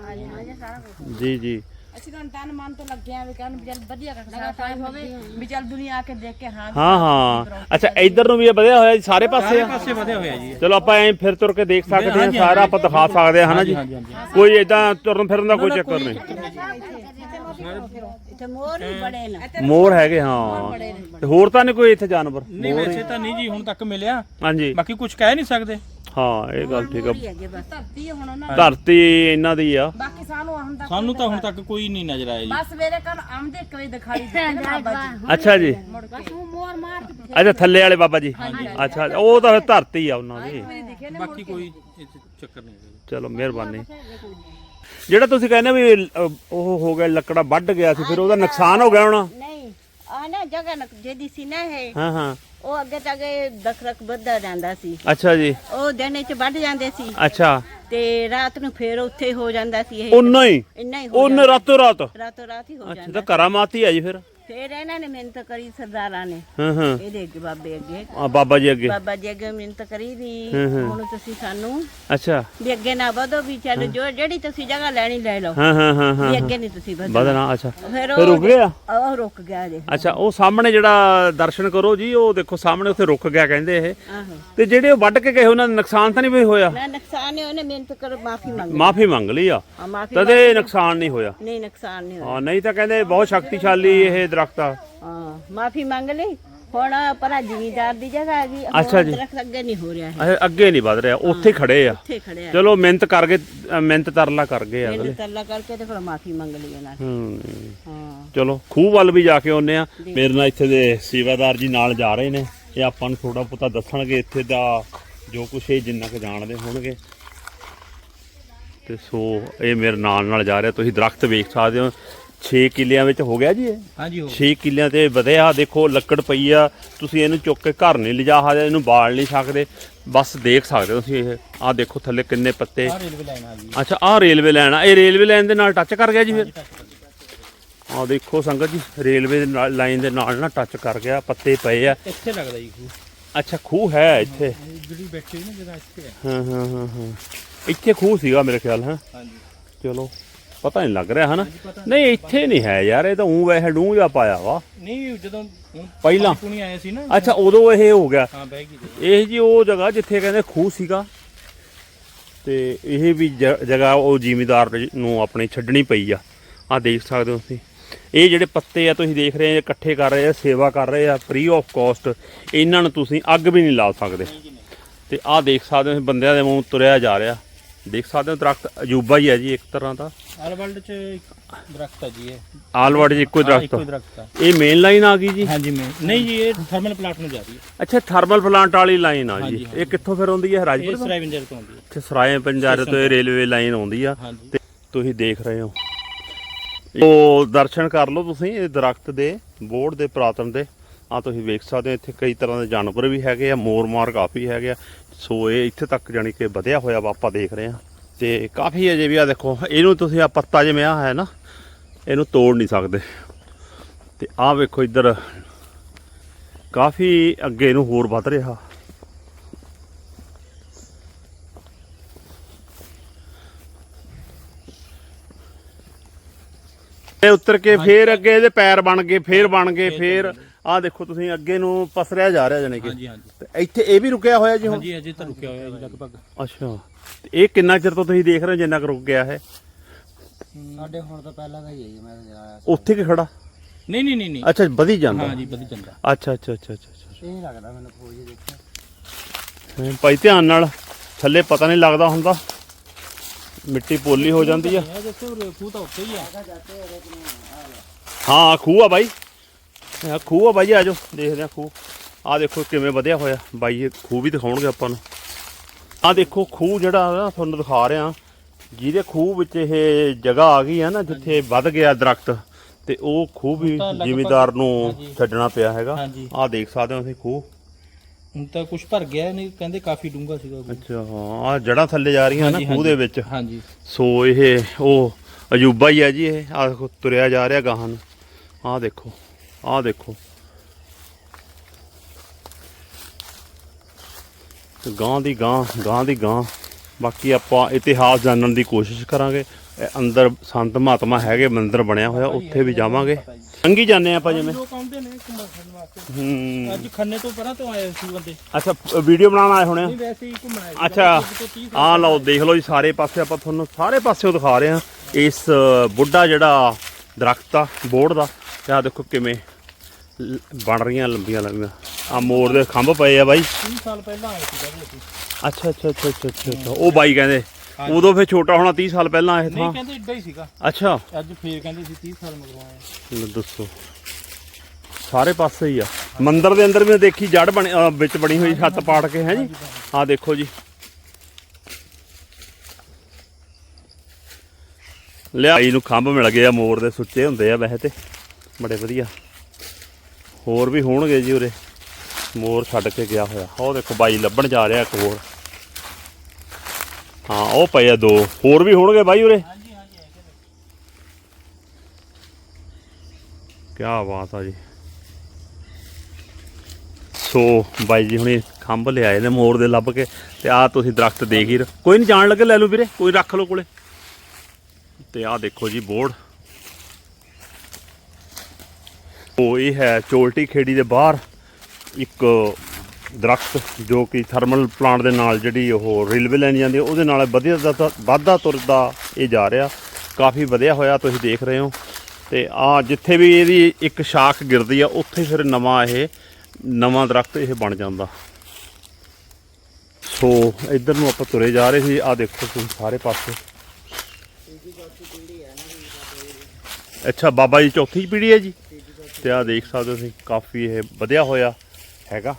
ਜੀ ਜੀ ਅਸੀਂ ਤਾਂ ਤਨ ਮਨ ਤੋਂ ਲੱਗੇ ਆ ਵੀ ਕਹਿਣ ਵੀ ਚੱਲ ਵਧੀਆ ਰੱਖਣਾ ਟਾਈਮ ਹੋਵੇ ਵੀ ਚੱਲ ਦੁਨੀਆ ਆ ਕੇ ਦੇਖ ਕੇ ਹਾਂ ਹਾਂ ਹਾਂ। ਅੱਛਾ ਇੱਧਰ ਨੂੰ ਵੀ ਇਹ ਵਧਿਆ ਹੋਇਆ ਜੀ ਸਾਰੇ ਪਾਸੇ ਆ? ਪਾਸੇ ਵਧਿਆ ਹੋਇਆ ਜੀ। ਚਲੋ ਆਪਾਂ ਐਂ ਫਿਰ ਤੁਰ ਕੇ ਦੇਖ ਸਕਦੇ ਹਾਂ ਸਾਰਾ ਆਪਾਂ ਦਿਖਾ ਸਕਦੇ ਹਾਂ ਹਨਾ ਜੀ। ਕੋਈ ਇਦਾਂ ਤੁਰਨ ਫਿਰਨ ਦਾ ਕੋਈ ਚੱਕਰ ਨਹੀਂ। ਇੱਥੇ ਮੋਰ ਵੀ ਬੜੇ ਨੇ। ਮੋਰ ਹੈਗੇ ਹਾਂ। ਤੇ ਹੋਰ ਤਾਂ ਨਹੀਂ ਕੋਈ ਇੱਥੇ ਜਾਨਵਰ? ਨਹੀਂ ਵੈਸੇ ਤਾਂ ਨਹੀਂ ਜੀ ਹੁਣ ਤੱਕ ਮਿਲਿਆ। ਹਾਂਜੀ। ਬਾਕੀ ਕੁਝ ਕਹਿ ਨਹੀਂ ਸਕਦੇ। ਹਾਂ ਇਹ ਗੱਲ ਠੀਕ ਆ। ਧਰਤੀ ਹੈ ਹੁਣ ਉਹਨਾਂ ਧਰਤੀ ਇਹਨਾਂ ਦੀ ਆ। ਬਾਕੀ ਸਾਨੂੰ ਹੁਣ ਤੱਕ ਸਾਨੂੰ ਤਾਂ ਹੁਣ ਤੱਕ ਕੋਈ ਨਹੀਂ ਨਜ਼ਰ ਆਇਆ ਜੀ। ਬਸ ਮੇਰੇ ਕੰਨ ਆਮਦੇ ਕਵੇ ਦਿਖਾਈ ਦਿੱਤੇ ਨੇ (laughs) ਬਾਬਾ ਜੀ। ਅੱਛਾ ਜੀ। ਬਸ ਉਹ ਮੋਰ ਮਾਰ ਕੇ ਅੱਛਾ ਥੱਲੇ ਵਾਲੇ ਬਾਬਾ ਜੀ। ਅੱਛਾ ਉਹ ਤਾਂ ਫਿਰ ਧਰਤੀ ਆ ਉਹਨਾਂ ਦੀ। ਬਾਕੀ ਕੋਈ ਚੱਕਰ ਨਹੀਂ। ਚਲੋ ਮਿਹਰਬਾਨੀ। ਜਿਹੜਾ ਤੁਸੀਂ ਕਹਿੰਦੇ ਵੀ ਉਹ ਹੋ ਗਿਆ ਲੱਕੜਾ ਵੱਢ ਗਿਆ ਸੀ ਫਿਰ ਉਹਦਾ ਨੁਕਸਾਨ ਹੋ ਗਿਆ ਹੋਣਾ? ਨਹੀਂ ਆ ਨਾ ਜਗ੍ਹਾ ਨਾ ਜਿਹਦੀ ਸੀ ਨਾ ਇਹ ਹਾਂ ਹਾਂ। ਉਹ ਅੱਗੇ ਤੱਕ ਦਖਰਕ ਵੱਧਦਾ ਜਾਂਦਾ ਸੀ। ਅੱਛਾ ਜੀ। ਉਹ ਦਿਨ ਚ ਵੱਢ ਜਾਂਦੇ ਸੀ। ਅੱਛਾ। ਤੇ ਰਾਤ ਨੂੰ ਫੇਰ ਉੱਥੇ ਹੀ ਜਾਂਦਾ ਸੀ ਇਹ। ਹੀ? ਇੰਨਾ ਹੀ ਹੋ ਉਹਨੇ ਜਾਂਦਾ। ਰਾਤੋਂ ਰਾਤ? ਰਾਤੋਂ ਰਾਤ ਹੀ ਹੋ ਅੱਛਾ ਜਾਂਦਾ। ਤਾਂ ਕਰਾਮਾਤੀ ਆ ਜੀ ਫਿਰ। ਫੇਰ ਇਹਨਾਂ ਨੇ ਮਿਹਨਤ ਕਰੀ ਸਰਦਾਰਾਂ ਨੇ। ਹਾਂ ਹਾਂ। ਇਹਦੇ ਅੱਗੇ ਬਾਬੇ ਅੱਗੇ ਆ ਬਾਬਾ ਜੀ ਅੱਗੇ। ਬਾਬਾ ਜੀ ਅੱਗੇ ਮਿਹਨਤ ਕਰੀ ਦੀ। ਹੂੰ, ਹੂੰ। ਹੁਣ ਤੁਸੀਂ ਸਾਨੂੰ ਅੱਛਾ। ਵੀ ਅੱਗੇ ਨਾ ਵਧੋ ਵੀ ਚੱਲ ਜੋ ਜਿਹੜੀ ਤੁਸੀਂ ਜਗ੍ਹਾ ਲੈਣੀ ਲੈ ਲਓ। ਹਾਂ ਹਾਂ ਹਾਂ ਹਾਂ ਵੀ ਅੱਗੇ ਨਹੀਂ ਤੁਸੀਂ ਵਧੋ ਬਦਨਾ ਅੱਛਾ। ਫਿਰ ਰੁਕ ਗਿਆ? ਉਹ ਰੁਕ ਗਿਆ ਜੇ। ਅੱਛਾ ਉਹ ਸਾਹਮਣੇ ਜਿਹੜਾ ਦਰਸ਼ਨ ਕਰੋ ਜੀ ਉਹ ਦੇਖੋ ਸਾਹਮਣੇ ਉੱਥੇ ਰੁਕ ਗਿਆ ਕਹਿੰਦੇ ਇਹ। ਤੇ ਜਿਹੜੇ ਉਹ ਵੱਢ ਕੇ ਗਏ ਉਹਨਾਂ ਦਾ ਨੁਕਸਾਨ ਤਾਂ ਨਹੀਂ ਵੀ ਹੋਇਆ? ਨਾ ਨੁਕਸਾਨ ਹੈ ਉਹਨੇ ਮਿਹਨਤ ਕਰ ਮਾਫੀ ਮੰਗੀ ਮਾਫੀ ਮੰਗ ਲਈ ਆ। ਤਦੇ ਨੁਕਸਾਨ ਨਹੀਂ ਹੋਇਆ। ਨਹੀਂ ਨੁਕਸਾਨ ਨਹੀਂ ਹੋਇਆ। ਹਾਂ ਨਹੀਂ ਤਾਂ ਕਹਿੰਦੇ ਬਹੁਤ ਸ਼ਕਤੀਸ਼ਾਲੀ ਇਹ ਦਰਖਤ ਆ ਹਾਂ ਮਾਫੀ ਮੰਗ ਲਈ। ਹੁਣ ਪਰ ਜ਼ਿਮੀਦਾਰ ਦੀ ਜਗ੍ਹਾ ਆ ਗਈ। ਅੱਛਾ ਜੀ। ਦਰਖਤ ਅੱਗੇ ਨਹੀਂ ਹੋ ਰਿਹਾ ਹੈ। ਅੱਗੇ ਨਹੀਂ ਵਧ ਰਿਹਾ ਉੱਥੇ ਖੜੇ ਆ। ਇੱਥੇ ਖੜਿਆ ਚਲੋ ਮਿਹਨਤ ਕਰ ਗਏ ਅ, ਮਿਹਨਤ ਤਰਲਾ ਕਰ ਗਏ ਅਗਲੇ। ਮਿਹਨਤ ਅੱਲਾ ਕਰਕੇ ਤੇ ਫਿਰ ਮਾਫੀ ਮੰਗ ਲਈ ਉਹਨਾਂ ਨੇ। ਹੂੰ। ਹਾਂ। ਚਲੋ ਖੂਹ ਵੱਲ ਵੀ ਜਾ ਕੇ ਆਉਨੇ ਆ। ਮੇਰੇ ਨਾਲ ਇੱਥੇ ਦੇ ਸੇਵਾਦਾਰ ਜੀ ਨਾਲ ਜਾ ਰਹੇ ਨੇ। ਇਹ ਆਪਾਂ ਨੂੰ ਥੋੜਾ ਬਹੁਤਾ ਦੱਸਣਗੇ ਇੱਥੇ ਦਾ ਜੋ ਕੁਛ ਇਹ ਜਿੰਨਾ ਕੁ ਜਾਣਦੇ ਹੋਣਗੇ। ਤੇ ਸੋ ਇਹ ਮੇਰੇ ਨਾਲ ਨਾਲ ਜਾ ਰਿਹਾ। ਤੁਸੀਂ ਦਰਖਤ ਵੇਖ ਸਕਦੇ ਹੋ। 6 ਕਿੱਲਿਆਂ ਵਿੱਚ ਹੋ ਗਿਆ ਜੀ ਇਹ? ਹਾਂਜੀ ਹੋ 6 ਕਿੱਲਿਆਂ ਤੇ ਵਧਿਆ ਦੇਖੋ ਲੱਕੜ ਪਈ ਆ ਤੁਸੀਂ ਇਹਨੂੰ ਚੁੱਕ ਕੇ ਘਰ ਨਹੀਂ ਲਿਜਾ ਸਕਦੇ ਇਹਨੂੰ ਬਾਲ ਨਹੀਂ ਸਕਦੇ ਬਸ ਦੇਖ ਸਕਦੇ ਹੋ ਤੁਸੀਂ ਇਹ। ਆਹ ਦੇਖੋ ਥੱਲੇ ਕਿੰਨੇ ਪੱਤੇ। ਆ ਰੇਲਵੇ ਲਾਈਨ ਆ ਗਈ ਅੱਛਾ ਆਹ ਰੇਲਵੇ ਲਾਈਨ ਆ। ਇਹ ਰੇਲਵੇ ਲਾਈਨ ਦੇ ਨਾਲ ਟੱਚ ਕਰ ਗਿਆ ਜੀ ਫਿਰ? ਆਹ ਦੇਖੋ ਸੰਗਤ ਜੀ ਰੇਲਵੇ ਦੇ ਨਾਲ ਲਾਈਨ ਦੇ ਨਾਲ ਨਾ ਟੱਚ ਕਰ ਗਿਆ ਪੱਤੇ ਪਏ ਆ। ਇੱਥੇ ਲੱਗਦਾ ਜੀ ਖੂਹ। ਅੱਛਾ ਖੂਹ ਹੈ ਇੱਥੇ। ਜਿਹੜੀ ਬੈਠੀ ਨਾ ਜਗ੍ਹਾ ਇੱਥੇ ਹਾਂ ਹਾਂ ਹਾਂ। ਇੱਥੇ ਖੂਹ ਸੀਗਾ ਮੇਰੇ ਖਿਆਲ ਹਾਂ? ਹਾਂਜੀ। ਚਲੋ। ਪਤਾ ਨਹੀਂ ਲੱਗ ਰਿਹਾ ਹਨਾ। ਨਹੀਂ ਇੱਥੇ ਨਹੀਂ ਹੈ ਯਾਰ ਇਹ ਤਾਂ ਉਂ ਵੈਸੇ ਡੂੰ ਜਿਹਾ ਪਾਇਆ ਵਾ। ਨਹੀਂ ਜਦੋਂ ਪਹਿਲਾਂ? ਪੁਣੀ ਆਏ ਸੀ ਨਾ। ਅੱਛਾ ਉਦੋਂ ਇਹ ਹੋ ਗਿਆ। ਹਾਂ ਬਹਿ ਗਈ। ਇਹ ਜੀ ਉਹ ਜਗ੍ਹਾ ਜਿੱਥੇ ਕਹਿੰਦੇ ਖੂਹ ਸੀਗਾ ਤੇ ਇਹ ਵੀ ਜ- ਜਗ੍ਹਾ ਉਹ ਜ਼ਿਮੀਦਾਰ ਨੂੰ ਆਪਣੀ ਛੱਡਣੀ ਪਈ ਆ। ਆ ਦੇਖ ਸਕਦੇ ਹੋ ਤੁਸੀਂ। ਇਹ ਜਿਹੜੇ ਪੱਤੇ ਆ ਤੁਸੀਂ ਦੇਖ ਰਹੇ ਆ ਇਕੱਠੇ ਕਰ ਰਹੇ ਆ ਸੇਵਾ ਕਰ ਰਹੇ ਆ ਫ੍ਰੀ ਆਫ ਕਾਸਟ ਇਹਨਾਂ ਨੂੰ ਤੁਸੀਂ ਅੱਗ ਵੀ ਨਹੀਂ ਲਾ ਸਕਦੇ। ਤੇ ਆਹ ਦੇਖ ਸਕਦੇ ਹੋ ਬੰਦਿਆਂ ਦੇ ਮੂੰਹ ਤੁਰਿਆ ਜਾ ਰਿਹਾ। ਦੇਖ ਸਕਦੇ ਹੋ ਦਰਖਤ ਅਜੂਬਾ ਹੀ ਹੈ ਜੀ ਇੱਕ ਤਰ੍ਹਾਂ ਦਾ। ਆਲ ਵਰਲਡ ਚ ਦਰਖਤ ਆ ਜੀ ਇਹ। ਆਲਵਰਡ 'ਚ ਇੱਕੋ ਹਾਂ, ਦਰਖਤ ਇੱਕੋ ਦਰਖਤ ਆ। ਇਹ ਮੇਨ ਲਾਈਨ ਆ ਗਈ ਜੀ? ਹਾਂਜੀ ਮੈਂ ਨਹੀਂ ਜੀ ਇਹ ਥਰਮਲ ਪਲਾਂਟ ਨੂੰ ਜਾ ਰਹੀ ਹੈ। ਅੱਛਾ ਥਰਮਲ ਪਲਾਂਟ ਵਾਲੀ ਲਾਈਨ ਆ ਜੀ। ਇਹ ਕਿੱਥੋਂ ਫਿਰ ਆਉਂਦੀ ਹੈ? ਇਹ ਰਾਜਪੁਰ ਤੋਂ ਸਰਾਇਵਿੰਜਰ ਤੋਂ ਆਉਂਦੀ ਹੈ। ਇੱਥੇ ਸਰਾਏ ਪੰਜਾਰੇ ਤੋਂ ਇਹ ਰੇਲਵੇ ਲਾਈਨ ਆਉਂਦੀ ਆ। ਹਾਂਜੀ। ਤੇ ਤੁਸੀਂ ਦੇਖ ਰਹੇ ਹੋ। ਉਹ ਦਰਸ਼ਨ ਕਰ ਲਓ ਤੁਸੀਂ ਇਹ ਦਰਖਤ ਦੇ ਬੋਰਡ ਦੇ ਪੁਰਾਤਨ ਦੇ। ਆ ਤੁਸੀਂ ਵੇਖ ਸਕਦੇ ਹੋ ਇੱਥੇ ਕਈ ਤਰ੍ਹਾਂ ਦੇ ਜਾਨਵਰ ਵੀ ਹੈਗੇ ਆ ਮੋਰ ਮਾਰ ਕਾਫੀ ਹੈਗੇ ਆ। ਸੋ ਇਹ ਇੱਥੇ ਤੱਕ ਜਾਣੀ ਕਿ ਵਧਿਆ ਹੋਇਆ ਵਾ ਆਪਾਂ ਦੇਖ ਰਹੇ ਆ ਤੇ ਕਾਫੀ ਅਜੇ ਵੀ ਆ ਦੇਖੋ ਇਹਨੂੰ ਤੁਸੀਂ ਆ ਪੱਤਾ ਜਿਵੇਂ ਆ ਹੈ ਨਾ ਇਹਨੂੰ ਤੋੜ ਨਹੀਂ ਸਕਦੇ। ਤੇ ਆਹ ਵੇਖੋ ਇੱਧਰ ਕਾਫੀ ਅੱਗੇ ਨੂੰ ਹੋਰ ਵੱਧ ਰਿਹਾ। ਇਹ ਉੱਤਰ ਕੇ ਫੇਰ ਅੱਗੇ ਇਹਦੇ ਪੈਰ ਬਣ ਗਏ ਫੇਰ ਬਣ ਗਏ ਫੇਰ ਆਹ ਦੇਖੋ ਤੁਸੀਂ ਅੱਗੇ ਨੂੰ ਪਸਰਿਆ ਜਾ ਰਿਹਾ ਜਾਨੀ ਕਿ। ਹਾਂਜੀ ਹਾਂਜੀ। ਤੇ ਇੱਥੇ ਇਹ ਵੀ ਰੁਕਿਆ ਹੋਇਆ ਜੀ ਹੁਣ? ਹਾਂਜੀ ਅਜੇ ਤਾਂ ਰੁਕਿਆ ਹੋਇਆ ਜੀ ਲਗਭਗ। ਅੱਛਾ। ਤੇ ਇਹ ਕਿੰਨਾ ਚਿਰ ਤੋਂ ਤੁਸੀਂ ਦੇਖ ਰਹੇ ਹੋ ਜਿੰਨਾ ਕੁ ਰੁਕ ਗਿਆ ਹੈ? ਸਾਡੇ ਹੁਣ ਤਾਂ ਪਹਿਲਾਂ ਦਾ ਹੀ ਹੈ ਜੀ ਮੈਂ ਤਾਂ ਆਇਆ ਉੱਥੇ ਕਿ ਖੜਾ? ਨਹੀਂ ਨਹੀਂ ਨਹੀਂ ਨਹੀਂ। ਅੱਛਾ ਵਧੀ ਜਾਂਦਾ। ਹਾਂ ਜੀ ਵਧੀ ਜਾਂਦਾ। ਅੱਛਾ ਅੱਛਾ ਅੱਛਾ ਅੱਛਾ ਅੱਛਾ। ਇਹ ਲੱਗਦਾ ਮੈਨੂੰ ਫੌਜ ਦੇਖਿਆ। ਹੈਂ, ਭਾਈ ਧਿਆਨ ਨਾਲ ਥੱਲੇ ਪਤਾ ਨਹੀਂ ਲੱਗਦਾ ਹੁੰਦਾ। ਮਿੱਟੀ ਪੋਲੀ ਹੋ ਜਾਂਦੀ ਆ। ਇਹ ਦੇਖੋ ਉਰੇ ਖੂਹ ਤਾਂ ਉੱਥੇ ਹੀ ਆ। ਹਾਂ ਖੂਹ ਆ ਬਾਈ। ਖੂਹ ਆ ਬਾਈ ਆ ਜਾਓ ਦੇਖਦੇ ਆ ਖੂਹ। ਆ ਦੇਖੋ ਕਿਵੇਂ ਵਧਿਆ ਹੋਇਆ। ਬਾਈ ਇਹ ਖੂਹ ਵੀ ਦਿਖਾਉਣਗੇ ਆਪਾਂ ਨੂੰ। ਆ ਦੇਖੋ ਖੂਹ ਜਿਹੜਾ ਨਾ ਤੁਹਾਨੂੰ ਦਿਖਾ ਰਿਹਾ। ਜਿਹਦੇ ਖੂਹ ਵਿੱਚ ਇਹ ਜਗ੍ਹਾ ਆ ਗਈ ਹੈ ਨਾ ਜਿੱਥੇ ਵੱਧ ਗਿਆ ਦਰਖਤ ਤੇ ਉਹ ਖੂਹ ਵੀ ਜ਼ਿਮੀਦਾਰ ਨੂੰ। ਛੱਡਣਾ ਪਿਆ ਹੈਗਾ। ਆ ਦੇਖ ਸਕਦੇ ਹੋ ਤੁਸੀਂ ਖੂਹ। ਹੁਣ ਤਾਂ ਕੁਝ ਭਰ ਗਿਆ ਨਹੀਂ ਕਹਿੰਦੇ ਕਾਫੀ ਡੂੰਘਾ ਸੀਗਾ। ਅੱਛਾ ਹਾਂ ਆ ਜੜਾਂ ਥੱਲੇ ਜਾ ਰਹੀਆਂ ਨਾ ਖੂਹ ਦੇ ਵਿੱਚ। ਹਾਂਜੀ। ਸੋ ਇਹ ਉਹ ਅਜੂਬਾ ਹੀ ਹੈ ਜੀ ਇਹ। ਆ ਦੇਖੋ ਤੁਰਿਆ ਜਾ ਰਿਹਾ ਗਾਹਾਂ ਨੂੰ। ਆਹ ਦੇਖੋ। ਆਹ ਦੇਖੋ। ਤੇ ਗਾਂ ਦੀ ਗਾਂ ਗਾਂ ਦੀ ਗਾਂ। ਬਾਕੀ ਆਪਾਂ ਇਤਿਹਾਸ ਜਾਣਨ ਦੀ ਕੋਸ਼ਿਸ਼ ਕਰਾਂਗੇ। ਇਹ ਅੰਦਰ ਸੰਤ ਮਹਾਤਮਾ ਹੈਗੇ ਮੰਦਿਰ ਬਣਿਆ ਹੋਇਆ ਉੱਥੇ ਵੀ ਜਾਵਾਂਗੇ। ਅੰਗੀ ਜਾਂਦੇ ਆਪਾਂ ਜਿਵੇਂ। ਲੋਕ ਆਉਂਦੇ ਨੇ ਘੁੰਮਣ ਫਿਰਨ ਵਾਸਤੇ। ਹੂੰ। ਅੱਜ ਖੰਨੇ ਤੋਂ ਪਰਾਂ ਤੋਂ ਆਏ ਸੀ ਬੰਦੇ। ਅੱਛਾ ਵੀਡੀਓ ਬਣਾਉਣ ਆਏ ਹੋਣੇ ਆ? ਨਹੀਂ ਵੈਸੇ ਹੀ ਘੁੰਮਣ ਆਏ ਸੀ। ਅੱਛਾ ਅੱਜ ਤੋਂ 30 ਆਹ ਲਓ ਦੇਖ ਲਓ ਜੀ ਸਾਰੇ ਪਾਸੇ ਆਪਾਂ ਤੁਹਾਨੂੰ ਸਾਰੇ ਪਾਸਿਓਂ ਦਿਖਾ ਰਹੇ ਹਾਂ। ਇਸ ਬੁੱਢਾ ਜਿਹੜਾ ਦਰਖਤ ਆ ਬੋੜ ਦਾ ਤੇ ਆਹ ਦੇਖੋ ਕਿਵੇਂ ਲ- ਬਣ ਰਹੀਆਂ ਲੰਬੀਆਂ ਲੰਬੀਆਂ। ਆ ਮੋਰ ਦੇ ਖੰਭ ਪਏ ਆ ਬਾਈ। 30 ਸਾਲ ਪਹਿਲਾਂ ਆਏ ਸੀ ਜੀ ਅਸੀਂ। ਅੱਛਾ ਅੱਛਾ ਅੱਛਾ ਅੱਛਾ ਅੱਛਾ ਅੱਛਾ। ਉਹ ਬਾਈ ਕਹਿੰਦੇ ਉਦੋਂ ਫਿਰ ਛੋਟਾ ਹੋਣਾ 30 ਸਾਲ ਪਹਿਲਾਂ ਆਏ ਨਹੀਂ ਥਾਂ। ਕਹਿੰਦੇ ਇੱਡਾ ਹੀ ਸੀਗਾ। ਅੱਛਾ। ਅੱਜ ਫੇਰ ਕਹਿੰਦੇ ਸੀ 30 ਸਾਲ ਮਗਰੋਂ ਆਏ। ਲੈ ਦੱਸੋ। ਸਾਰੇ ਪਾਸੇ ਹੀ ਆ। ਮੰਦਿਰ ਦੇ ਅੰਦਰ ਵੀ ਦੇਖੀ ਜੜ ਬਣੀ ਅਹ ਵਿੱਚ ਬਣੀ ਹੋਈ ਛੱਤ ਪਾੜ ਕੇ ਹੈ ਜੀ? ਆਹ ਦੇਖੋ ਜੀ। ਲਿਆਈ ਨੂੰ ਖੰਭ ਮਿਲ ਗਏ ਆ ਮੋਰ ਦੇ ਸੁੱਚੇ ਹੁੰਦੇ ਆ ਵੈਸੇ ਤੇ। ਬੜੇ ਵਧੀਆ। ਹੋਰ ਵੀ ਹੋਣਗੇ ਜੀ ਉਰੇ। ਮੋਰ ਛੱਡ ਕੇ ਗਿਆ ਹੋਇਆ। ਉਹ ਦੇਖੋ ਬਾਈ ਲੱਭਣ ਜਾ ਰਿਹਾ ਇੱਕ ਹੋਰ। ਹਾਂ ਉਹ ਪਏ ਆ ਦੋ। ਹੋਰ ਵੀ ਹੋਣਗੇ ਬਾਈ ਉਰੇ? ਕੀ ਬਾਤ ਆ ਜੀ। ਸੋ ਬਾਈ ਜੀ ਹੁਣੇ ਖੰਭ ਲਿਆਏ ਨੇ ਮੋਰ ਦੇ ਲੱਭ ਕੇ ਤੇ ਆ ਤੁਸੀਂ ਦਰਖਤ ਦੇਖ ਹੀ ਕੋਈ ਨਹੀਂ ਜਾਣ ਲੱਗੇ ਲੈ ਲਓ ਵੀਰੇ ਕੋਈ ਰੱਖ ਲਓ ਕੋਲੇ। ਤੇ ਆ ਦੇਖੋ ਜੀ ਬੋਰਡ। ਉਹ ਇਹ ਹੈ ਚੋਲਟੀ ਖੇੜੀ ਦੇ ਬਾਹਰ ਇੱਕ ਦਰਖਤ ਜੋ ਕਿ ਥਰਮਲ ਪਲਾਂਟ ਦੇ ਨਾਲ ਜਿਹੜੀ ਉਹ ਰੇਲਵੇ ਲਾਈਨ ਜਾਂਦੀ ਹੈ, ਉਹਦੇ ਨਾਲ ਵਧੀਆ ਦਾ ਵਾਧਾ ਤੁਰਦਾ ਇਹ ਜਾ ਰਿਹਾ। ਕਾਫੀ ਵਧਿਆ ਹੋਇਆ ਤੁਸੀਂ ਦੇਖ ਰਹੇ ਹੋ। ਤੇ ਆ ਜਿੱਥੇ ਵੀ ਇਹਦੀ ਇੱਕ ਸ਼ਾਖ ਗਿਰਦੀ ਆ, ਉੱਥੇ ਫਿਰ ਨਵਾਂ ਇਹ, ਨਵਾਂ ਦਰਖਤ ਇਹ ਬਣ ਜਾਂਦਾ। ਸੋ ਇੱਧਰ ਨੂੰ ਆਪਾਂ ਤੁਰੇ ਜਾ ਰਹੇ ਸੀ ਆ ਦੇਖੋ ਤੁਸੀਂ ਸਾਰੇ ਪਾਸੇ। ਅੱਛਾ, ਬਾਬਾ ਜੀ ਚੌਥੀ ਪੀੜ੍ਹੀ ਹੈ ਜੀ? ਤੇ ਆ ਦੇਖ ਸਕਦੇ ਹੋ ਤੁਸੀਂ, ਕਾਫੀ ਇਹ ਵਧਿਆ ਹੋਇਆ ਹੈਗਾ।